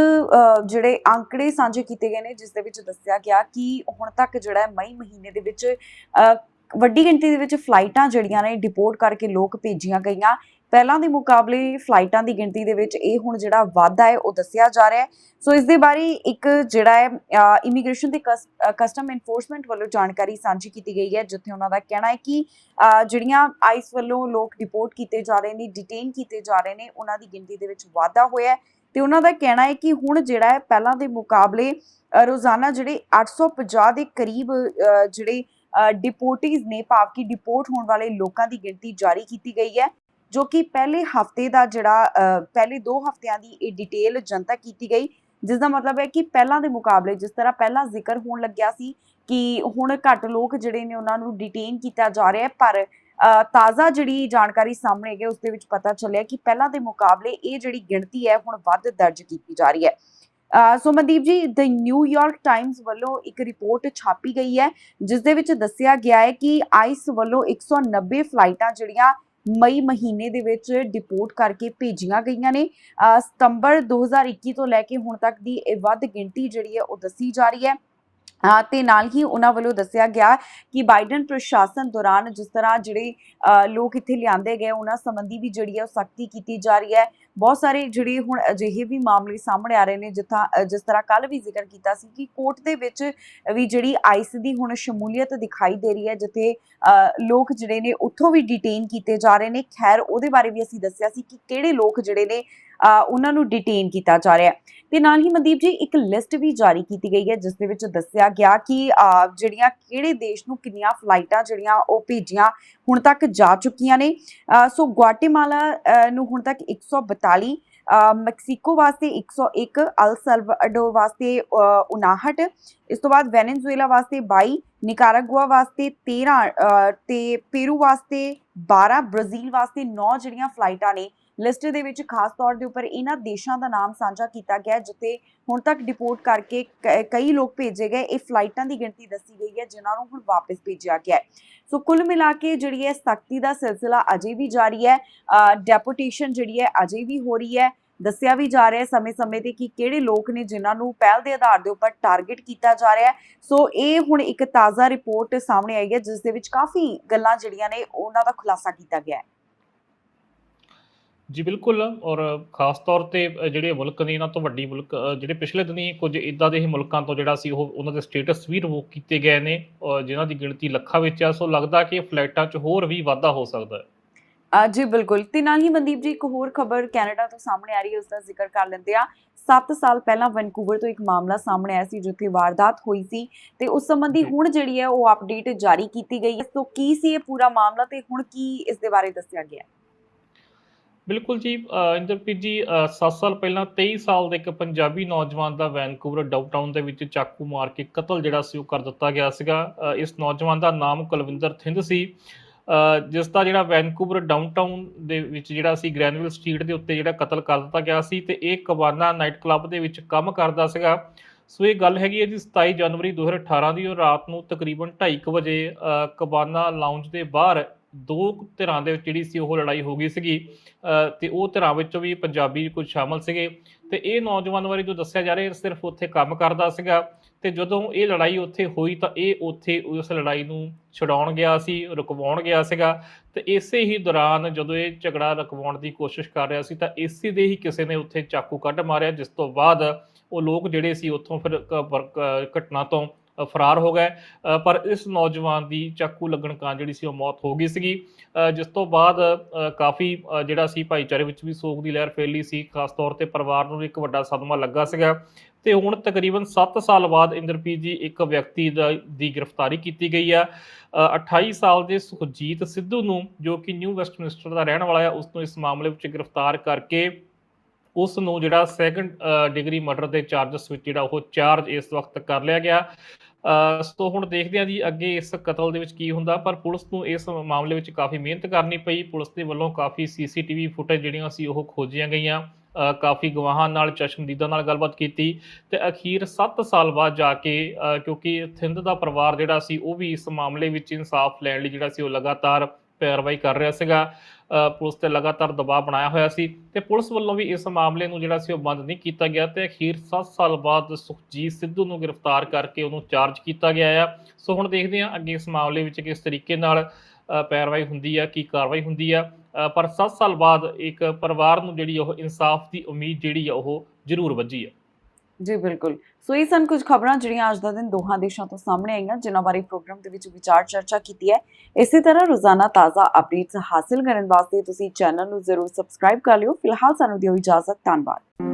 ਜਿਹੜੇ ਅੰਕੜੇ ਸਾਂਝੇ ਕੀਤੇ ਗਏ ਨੇ ਜਿਸ ਦੇ ਵਿੱਚ ਦੱਸਿਆ ਗਿਆ ਕਿ ਹੁਣ ਤੱਕ ਜਿਹੜਾ ਮਈ ਮਹੀਨੇ ਦੇ ਵਿੱਚ ਅ, ਵੱਡੀ ਗਿਣਤੀ ਦੇ ਵਿੱਚ ਫਲਾਈਟਾਂ ਜਿਹੜੀਆਂ ਨੇ ਡਿਪੋਰਟ ਕਰਕੇ ਲੋਕ ਭੇਜੀਆਂ ਗਈਆਂ। ਪਹਿਲਾਂ ਦੇ ਮੁਕਾਬਲੇ ਫਲਾਈਟਾਂ ਦੀ ਗਿਣਤੀ ਦੇ ਵਿੱਚ ਇਹ ਹੁਣ ਜਿਹੜਾ ਵਾਧਾ ਹੈ ਉਹ ਦੱਸਿਆ ਜਾ ਰਿਹਾ ਹੈ। ਸੋ ਇਸ ਦੇ ਬਾਰੇ ਇੱਕ ਜਿਹੜਾ ਹੈ ਇਮੀਗ੍ਰੇਸ਼ਨ ਤੇ ਕਸਟਮ ਇਨਫੋਰਸਮੈਂਟ ਵੱਲੋਂ ਜਾਣਕਾਰੀ ਸਾਂਝੀ ਕੀਤੀ ਗਈ ਹੈ, ਜਿੱਥੇ ਉਹਨਾਂ ਦਾ ਕਹਿਣਾ ਹੈ ਕਿ ਜਿਹੜੀਆਂ ਆਈਸ ਵੱਲੋਂ ਲੋਕ ਡਿਪੋਰਟ ਕੀਤੇ ਜਾ ਰਹੇ ਨੇ ਡਿਟੇਨ ਕੀਤੇ ਜਾ ਰਹੇ ਨੇ, ਉਹਨਾਂ ਦੀ ਗਿਣਤੀ ਦੇ ਵਿੱਚ ਵਾਧਾ ਹੋਇਆ ਹੈ। ਤੇ ਉਹਨਾਂ ਦਾ ਕਹਿਣਾ ਹੈ ਕਿ ਹੁਣ ਜਿਹੜਾ ਹੈ, ਪਹਿਲਾਂ ਦੇ ਮੁਕਾਬਲੇ ਰੋਜ਼ਾਨਾ ਜਿਹੜੇ 850 ਦੇ ਕਰੀਬ ਜਿਹੜੇ ਡਿਪੋਰਟੀਜ਼ ਨੇ ਭਾਵ ਕਿ ਡਿਪੋਰਟ ਹੋਣ ਵਾਲੇ ਲੋਕਾਂ ਦੀ ਗਿਣਤੀ ਜਾਰੀ ਕੀਤੀ ਗਈ ਹੈ, ਜੋ ਕਿ ਪਹਿਲੇ ਹਫ਼ਤੇ ਦਾ ਜਿਹੜਾ ਪਹਿਲੇ 2 ਹਫਤਿਆਂ ਦੀ ਇਹ ਡਿਟੇਲ ਜਨਤਕ ਕੀਤੀ ਗਈ ਜਿਸ ਦਾ ਮਤਲਬ ਹੈ ਕਿ ਪਹਿਲਾਂ ਦੇ ਮੁਕਾਬਲੇ ਜਿਸ ਤਰ੍ਹਾਂ ਪਹਿਲਾਂ ਜ਼ਿਕਰ ਹੋਣ ਲੱਗਿਆ ਸੀ ਕਿ ਹੁਣ ਘੱਟ ਲੋਕ ਜਿਹੜੇ ਨੇ ਉਹਨਾਂ ਨੂੰ ਡਿਟੇਨ ਕੀਤਾ ਜਾ ਰਿਹਾ ਹੈ, ਪਰ ਤਾਜ਼ਾ ਜਿਹੜੀ ਜਾਣਕਾਰੀ ਸਾਹਮਣੇ ਆਈ ਹੈ ਉਸ ਦੇ ਵਿੱਚ ਪਤਾ ਚੱਲਿਆ ਕਿ ਪਹਿਲਾਂ ਦੇ ਮੁਕਾਬਲੇ ਇਹ ਜਿਹੜੀ ਗਿਣਤੀ ਹੈ ਹੁਣ ਵੱਧ ਦਰਜ ਕੀਤੀ ਜਾ ਰਹੀ ਹੈ। ਸੋ ਮਨਦੀਪ ਜੀ ਦ ਨਿਊਯਾਰਕ ਟਾਈਮਜ਼ ਵੱਲੋਂ ਇੱਕ ਰਿਪੋਰਟ ਛਾਪੀ ਗਈ ਹੈ ਜਿਸ ਦੇ ਵਿੱਚ ਦੱਸਿਆ ਗਿਆ ਹੈ ਕਿ ਆਈਸ ਵੱਲੋਂ 190 ਫਲਾਈਟਾਂ ਜਿਹੜੀਆਂ ਮਈ ਮਹੀਨੇ ਦੇ ਵਿੱਚ ਡਿਪੋਰਟ ਕਰਕੇ ਭੇਜੀਆਂ ਗਈਆਂ ਨੇ। ਅ, ਸਤੰਬਰ 2021 ਤੋਂ ਲੈ ਕੇ ਹੁਣ ਤੱਕ ਦੀ ਇਹ ਵੱਧ ਗਿਣਤੀ ਜਿਹੜੀ ਹੈ ਉਹ ਦੱਸੀ ਜਾ ਰਹੀ ਹੈ। ਅ, ਤੇ ਨਾਲ ਹੀ ਉਹਨਾਂ ਵੱਲੋਂ ਦੱਸਿਆ ਗਿਆ ਕਿ ਬਾਈਡਨ ਪ੍ਰਸ਼ਾਸਨ ਦੌਰਾਨ ਜਿਸ ਤਰ੍ਹਾਂ ਜਿਹੜੇ ਲੋਕ ਇੱਥੇ ਲਿਆਂਦੇ ਗਏ ਉਹਨਾਂ ਸੰਬੰਧੀ ਵੀ ਜਿਹੜੀ ਹੈ ਉਹ ਸਖਤੀ ਕੀਤੀ ਜਾ ਰਹੀ ਹੈ। ਬਹੁਤ ਸਾਰੇ ਜਿਹੜੇ ਹੁਣ ਅਜਿਹੇ ਵੀ ਮਾਮਲੇ ਸਾਹਮਣੇ ਆ ਰਹੇ ਨੇ, ਜਿੱਥਾਂ ਜਿਸ ਤਰ੍ਹਾਂ ਕੱਲ ਵੀ ਜ਼ਿਕਰ ਕੀਤਾ ਸੀ ਕਿ ਕੋਰਟ ਦੇ ਵਿੱਚ ਵੀ ਜਿਹੜੀ ਆਈਸ ਦੀ ਹੁਣ ਸ਼ਮੂਲੀਅਤ ਦਿਖਾਈ ਦੇ ਰਹੀ ਹੈ, ਜਿੱਥੇ ਲੋਕ ਜਿਹੜੇ ਨੇ ਉੱਥੋਂ ਵੀ ਡਿਟੇਨ ਕੀਤੇ ਜਾ ਰਹੇ ਨੇ। ਖੈਰ, ਉਹਦੇ ਬਾਰੇ ਵੀ ਅਸੀਂ ਦੱਸਿਆ ਸੀ ਕਿ ਕਿਹੜੇ ਲੋਕ ਜਿਹੜੇ ਨੇ ਉਹਨਾਂ ਨੂੰ ਡਿਟੇਨ ਕੀਤਾ ਜਾ ਰਿਹਾ ਹੈ। ਤੇ ਨਾਲ ਹੀ ਮਨਦੀਪ ਜੀ ਇੱਕ ਲਿਸਟ ਵੀ ਜਾਰੀ ਕੀਤੀ ਗਈ ਹੈ ਜਿਸ ਦੇ ਵਿੱਚ ਦੱਸਿਆ ਗਿਆ ਕਿ ਜਿਹੜੀਆਂ ਕਿਹੜੇ ਦੇਸ਼ ਨੂੰ ਕਿੰਨੀਆਂ ਫਲਾਈਟਾਂ ਜਿਹੜੀਆਂ ਉਹ ਭੇਜੀਆਂ ਹੁਣ ਤੱਕ ਜਾ ਚੁੱਕੀਆਂ ਨੇ। ਸੋ ਗੁਆਟੇਮਾਲਾ ਨੂੰ ਹੁਣ ਤੱਕ 142 ਅ, ਮੈਕਸੀਕੋ ਵਾਸਤੇ 101 ਅਲ ਸਲਵਾਡੋਰ ਵਾਸਤੇ ਅ, 59 ਇਸ ਤੋਂ ਬਾਅਦ ਵੈਨੇਜ਼ੁਏਲਾ ਵਾਸਤੇ 22 ਨਿਕਾਰਾਗੁਆ ਵਾਸਤੇ 13 ਅ, ਤੇ ਪੇਰੂ ਵਾਸਤੇ 12 ਬ੍ਰਾਜ਼ੀਲ ਵਾਸਤੇ 9 ਜਿਹੜੀਆਂ ਫਲਾਈਟਾਂ ਨੇ ਲਿਸਟ ਦੇ ਵਿੱਚ ਖਾਸ ਤੌਰ ਦੇ ਉੱਪਰ ਇਹਨਾਂ ਦੇਸ਼ਾਂ ਦਾ ਨਾਮ ਸਾਂਝਾ ਕੀਤਾ ਗਿਆ ਜਿੱਥੇ ਹੁਣ ਤੱਕ ਡਿਪੋਰਟ ਕਰਕੇ ਕ- ਕਈ ਲੋਕ ਭੇਜੇ ਗਏ, ਇਹ ਫਲਾਈਟਾਂ ਦੀ ਗਿਣਤੀ ਦੱਸੀ ਗਈ ਹੈ, ਜਿਨ੍ਹਾਂ ਨੂੰ ਹੁਣ ਵਾਪਸ ਭੇਜਿਆ ਗਿਆ ਹੈ। ਸੋ ਕੁੱਲ ਮਿਲਾ ਕੇ ਜਿਹੜੀ ਹੈ ਸਖਤੀ ਦਾ ਸਿਲਸਿਲਾ ਅਜੇ ਵੀ ਜਾਰੀ ਹੈ ਡੈਪੂਟੇਸ਼ਨ ਜਿਹੜੀ ਹੈ ਅਜੇ ਵੀ ਹੋ ਰਹੀ ਹੈ, ਦੱਸਿਆ ਵੀ ਜਾ ਰਿਹਾ ਹੈ ਸਮੇਂ-ਸਮੇਂ ਤੇ ਕਿ ਕਿਹੜੇ ਲੋਕ ਨੇ ਜਿਨ੍ਹਾਂ ਨੂੰ ਪਹਿਲ ਦੇ ਆਧਾਰ ਦੇ ਉੱਪਰ ਟਾਰਗੇਟ ਕੀਤਾ ਜਾ ਰਿਹਾ ਹੈ। ਸੋ ਇਹ ਹੁਣ ਇੱਕ ਤਾਜ਼ਾ ਰਿਪੋਰਟ ਸਾਹਮਣੇ ਆਈ ਹੈ, ਜਿਸ ਦੇ ਵਿੱਚ ਕਾਫੀ ਗੱਲਾਂ ਜਿਹੜੀਆਂ ਨੇ ਉਹਨਾਂ ਦਾ ਖੁਲਾਸਾ ਕੀਤਾ ਗਿਆ ਹੈ।
ਜੀ ਬਿਲਕੁਲ। ਔਰ ਖਾਸ ਤੌਰ ਤੇ ਜਿਹੜੇ ਮੁਲਕ ਨੇ ਇਹਨਾਂ ਤੋਂ ਵੱਡੀ ਮੁਲਕ ਜਿਹੜੇ ਪਿਛਲੇ ਦਿਨੀ ਕੁਝ ਇਦਾਂ ਦੇ ਹੀ ਮੁਲਕਾਂ ਤੋਂ ਜਿਹੜਾ ਸੀ ਉਹ ਉਹਨਾਂ ਦੇ ਸਟੇਟਸ ਵੀ ਰਿਵੋਕ ਕੀਤੇ ਗਏ ਨੇ ਜਿਨ੍ਹਾਂ ਦੀ ਗਿਣਤੀ ਲੱਖਾਂ ਵਿੱਚ ਆ। ਸੋ ਲੱਗਦਾ ਕਿ ਫਲਾਈਟਾਂ 'ਚ ਹੋਰ ਵੀ ਵਾਧਾ ਹੋ ਸਕਦਾ ਹੈ।
ਜੀ ਬਿਲਕੁਲ। ਤੇ ਨਾਲ ਹੀ ਮਨਦੀਪ ਜੀ ਇੱਕ ਹੋਰ ਖਬਰ ਕੈਨੇਡਾ ਤੋਂ ਸਾਹਮਣੇ ਆ ਰਹੀ ਹੈ ਉਸ ਦਾ ਜ਼ਿਕਰ ਕਰ ਲੈਂਦੇ ਆ 7 ਸਾਲ ਪਹਿਲਾਂ ਵੈਨਕੂਵਰ ਤੋਂ ਇੱਕ ਮਾਮਲਾ ਸਾਹਮਣੇ ਆਇਆ ਸੀ ਜਿੱਥੇ ਵਾਰਦਾਤ ਹੋਈ ਸੀ। ਤੇ ਉਸ ਸੰਬੰਧੀ। ਹੁਣ ਜਿਹੜੀ ਹੈ ਉਹ ਅਪਡੇਟ ਜਾਰੀ ਕੀਤੀ ਗਈ ਹੈ। ਸੋ ਕੀ ਸੀ ਇਹ ਪੂਰਾ ਮਾਮਲਾ ਤੇ ਹੁਣ ਕੀ ਇਸ ਦੇ ਬਾਰੇ ਦੱਸਿਆ ਗਿਆ ਹੈ?
ਬਿਲਕੁਲ ਜੀ ਇੰਦਰਪ੍ਰੀਤ ਜੀ 7 ਸਾਲ ਪਹਿਲਾਂ 23 ਸਾਲ ਦੇ ਇੱਕ ਪੰਜਾਬੀ ਨੌਜਵਾਨ ਦਾ ਵੈਨਕੂਵਰ ਡਾਊਨਟਾਊਨ ਦੇ ਵਿੱਚ ਚਾਕੂ ਮਾਰ ਕੇ ਕਤਲ ਜਿਹੜਾ ਸੀ ਉਹ ਕਰ ਦਿੱਤਾ ਗਿਆ ਸੀਗਾ। ਇਸ ਨੌਜਵਾਨ ਦਾ ਨਾਮ ਕੁਲਵਿੰਦਰ ਥਿੰਦ ਸੀ। ਜਿਸ ਦਾ ਜਿਹੜਾ ਵੈਨਕੂਵਰ ਡਾਊਨਟਾਊਨ ਦੇ ਵਿੱਚ ਜਿਹੜਾ ਸੀ ਗ੍ਰੈਨਵਿਲ ਸਟਰੀਟ ਦੇ ਉੱਤੇ ਜਿਹੜਾ ਕਤਲ ਕਰ ਦਿੱਤਾ ਗਿਆ ਸੀ ਤੇ ਇਹ ਕਬਾਨਾ ਨਾਈਟ ਕਲੱਬ ਦੇ ਵਿੱਚ ਕੰਮ ਕਰਦਾ ਸੀਗਾ। ਸੋ ਇਹ ਗੱਲ ਹੈਗੀ ਹੈ ਜੀ 27 ਜਨਵਰੀ 2018 ਦੀ ਉਹ ਰਾਤ ਨੂੰ ਤਕਰੀਬਨ 2:30 ਵਜੇ ਕਬਾਨਾ ਲਾਉਂਜ ਦੇ ਬਾਹਰ ਦੋ ਧਿਰਾਂ ਦੇ ਵਿੱਚ ਜਿਹੜੀ ਸੀ ਉਹ ਲੜਾਈ ਹੋ ਗਈ ਸੀਗੀ ਅ, ਤੇ ਉਹ ਧਿਰਾਂ ਵਿੱਚੋਂ ਵੀ ਪੰਜਾਬੀ ਕੁਝ ਸ਼ਾਮਲ ਸੀਗੇ। ਤੇ ਇਹ ਨੌਜਵਾਨ ਬਾਰੇ ਜੋ ਦੱਸਿਆ ਜਾ ਰਿਹਾ ਸਿਰਫ ਉੱਥੇ ਕੰਮ ਕਰਦਾ ਸੀਗਾ ਤੇ ਜਦੋਂ ਇਹ ਲੜਾਈ ਉੱਥੇ ਹੋਈ ਤਾਂ ਇਹ ਉੱਥੇ ਉਸ ਲੜਾਈ ਨੂੰ ਛਡਾਉਣ ਗਿਆ ਸੀ ਰੁਕਵਾਉਣ ਗਿਆ ਸੀਗਾ। ਤੇ ਇਸੇ ਹੀ ਦੌਰਾਨ ਜਦੋਂ ਇਹ ਝਗੜਾ ਰੁਕਵਾਉਣ ਦੀ ਕੋਸ਼ਿਸ਼ ਕਰ ਰਿਹਾ ਸੀ ਤਾਂ ਇਸੇ ਦੇ ਹੀ ਕਿਸੇ ਨੇ ਉੱਥੇ ਚਾਕੂ ਕੱਢ ਮਾਰਿਆ ਜਿਸ ਤੋਂ ਬਾਅਦ ਉਹ ਲੋਕ ਜਿਹੜੇ ਸੀ ਉੱਥੋਂ ਫਿਰ ਘਟਨਾ ਤੋਂ ਫਰਾਰ ਹੋ ਗਏ। ਪਰ ਇਸ ਨੌਜਵਾਨ ਦੀ ਚਾਕੂ ਲੱਗਣ ਕਾਰਨ ਜਿਹੜੀ ਸੀ ਉਹ ਮੌਤ ਹੋ ਗਈ ਸੀਗੀ। ਜਿਸ ਤੋਂ ਬਾਅਦ ਕਾਫੀ ਜਿਹੜਾ ਸੀ ਭਾਈਚਾਰੇ ਵਿੱਚ ਵੀ ਸੋਗ ਦੀ ਲਹਿਰ ਫੈਲੀ ਸੀ। ਖਾਸ ਤੌਰ ਤੇ ਪਰਿਵਾਰ ਨੂੰ ਵੀ ਇੱਕ ਵੱਡਾ ਸਦਮਾ ਲੱਗਾ ਸੀਗਾ। ਤੇ ਹੁਣ ਤਕਰੀਬਨ 7 ਸਾਲ ਬਾਅਦ ਇੰਦਰਪ੍ਰੀਤ ਜੀ ਇੱਕ ਵਿਅਕਤੀ ਦਾ ਦੀ ਗ੍ਰਿਫਤਾਰੀ ਕੀਤੀ ਗਈ ਆ। ਅ, 28 ਸਾਲ ਦੇ ਸੁਖਜੀਤ ਸਿੱਧੂ ਨੂੰ ਜੋ ਕਿ ਨਿਊ ਵੈਸਟਮਿੰਸਟਰ ਦਾ ਰਹਿਣ ਵਾਲਾ ਹੈ ਉਸ ਨੂੰ ਇਸ ਮਾਮਲੇ ਵਿੱਚ ਗ੍ਰਿਫਤਾਰ ਕਰਕੇ ਉਸ ਨੂੰ ਜਿਹੜਾ ਸੈਕੰਡ ਡਿਗਰੀ ਮਰਡਰ ਦੇ ਚਾਰਜਸ ਵਿੱਚ ਜਿਹੜਾ ਉਹ ਚਾਰਜ ਇਸ ਵਕਤ ਕਰ ਲਿਆ ਗਿਆ। ਸੋ ਹੁਣ ਦੇਖਦੇ ਹਾਂ ਜੀ ਅੱਗੇ ਇਸ ਕਤਲ ਦੇ ਵਿੱਚ ਕੀ ਹੁੰਦਾ, ਪਰ ਪੁਲਿਸ ਨੂੰ ਇਸ ਮਾਮਲੇ ਵਿੱਚ ਕਾਫੀ ਮਿਹਨਤ ਕਰਨੀ ਪਈ। ਪੁਲਿਸ ਦੇ ਵੱਲੋਂ ਕਾਫੀ ਸੀਸੀਟੀਵੀ ਫੁਟੇਜ ਜਿਹੜੀਆਂ ਸੀ ਉਹ ਖੋਜੀਆਂ ਗਈਆਂ। ਕਾਫੀ ਗਵਾਹਾਂ ਨਾਲ, ਚਸ਼ਮਦੀਦਾਂ ਨਾਲ ਗੱਲਬਾਤ ਕੀਤੀ ਤੇ ਅਖੀਰ 7 ਸਾਲ ਬਾਅਦ ਜਾ ਕੇ ਕਿਉਂਕਿ ਥਿੰਦ ਦਾ ਪਰਿਵਾਰ ਜਿਹੜਾ ਸੀ ਉਹ ਵੀ ਇਸ ਮਾਮਲੇ ਵਿੱਚ ਇਨਸਾਫ ਲੈਣ ਲਈ ਜਿਹੜਾ ਸੀ ਉਹ ਲਗਾਤਾਰ ਪੈਰਵਾਈ ਕਰ ਰਿਹਾ ਸੀਗਾ। ਪੁਲਿਸ ਤੇ ਲਗਾਤਾਰ ਦਬਾਅ ਬਣਾਇਆ ਹੋਇਆ ਸੀ ਤੇ ਪੁਲਿਸ ਵੱਲੋਂ ਵੀ ਇਸ ਮਾਮਲੇ ਨੂੰ ਜਿਹੜਾ ਸੀ ਉਹ ਬੰਦ ਨਹੀਂ ਕੀਤਾ ਗਿਆ ਤੇ ਅਖੀਰ 7 ਸਾਲ ਬਾਅਦ ਸੁਖਜੀਤ ਸਿੱਧੂ ਨੂੰ ਗ੍ਰਿਫਤਾਰ ਕਰਕੇ ਉਹਨੂੰ ਚਾਰਜ ਕੀਤਾ ਗਿਆ ਆ। ਸੋ ਹੁਣ ਦੇਖਦੇ ਹਾਂ ਅੱਗੇ ਇਸ ਮਾਮਲੇ ਵਿੱਚ ਕਿਸ ਤਰੀਕੇ ਨਾਲ ਪੈਰਵਾਈ ਹੁੰਦੀ ਆ, ਕੀ ਕਾਰਵਾਈ ਹੁੰਦੀ ਆ। ਪਰ 7 ਸਾਲ ਬਾਅਦ ਇੱਕ ਪਰਿਵਾਰ ਨੂੰ ਜਿਹੜੀ ਉਹ ਇਨਸਾਫ ਦੀ ਉਮੀਦ ਜਿਹੜੀ ਆ ਉਹ ਜ਼ਰੂਰ ਵੱਜੀ ਆ।
ਜੀ, ਬਿਲਕੁਲ। ਸੋ, ਇਹ ਸਨ ਕੁਝ ਖਬਰਾਂ ਜਿਹੜੀਆਂ ਅੱਜ ਦਾ ਦਿਨ ਦੋਹਾਂ ਦੇਸ਼ਾਂ ਤੋਂ ਸਾਹਮਣੇ ਆਈਆਂ, ਜਿਨ੍ਹਾਂ ਬਾਰੇ ਪ੍ਰੋਗਰਾਮ ਦੇ ਵਿੱਚ ਵਿਚਾਰ ਚਰਚਾ ਕੀਤੀ ਹੈ। ਇਸੇ ਤਰ੍ਹਾਂ ਰੋਜ਼ਾਨਾ ਤਾਜ਼ਾ ਅਪਡੇਟਸ ਹਾਸਲ ਕਰਨ ਵਾਸਤੇ ਤੁਸੀਂ ਚੈਨਲ ਨੂੰ ਜ਼ਰੂਰ ਸਬਸਕ੍ਰਾਈਬ ਕਰ ਲਿਓ। ਫਿਲਹਾਲ ਸਾਨੂੰ ਦਿਓ ਇਜਾਜ਼ਤ, ਧੰਨਵਾਦ।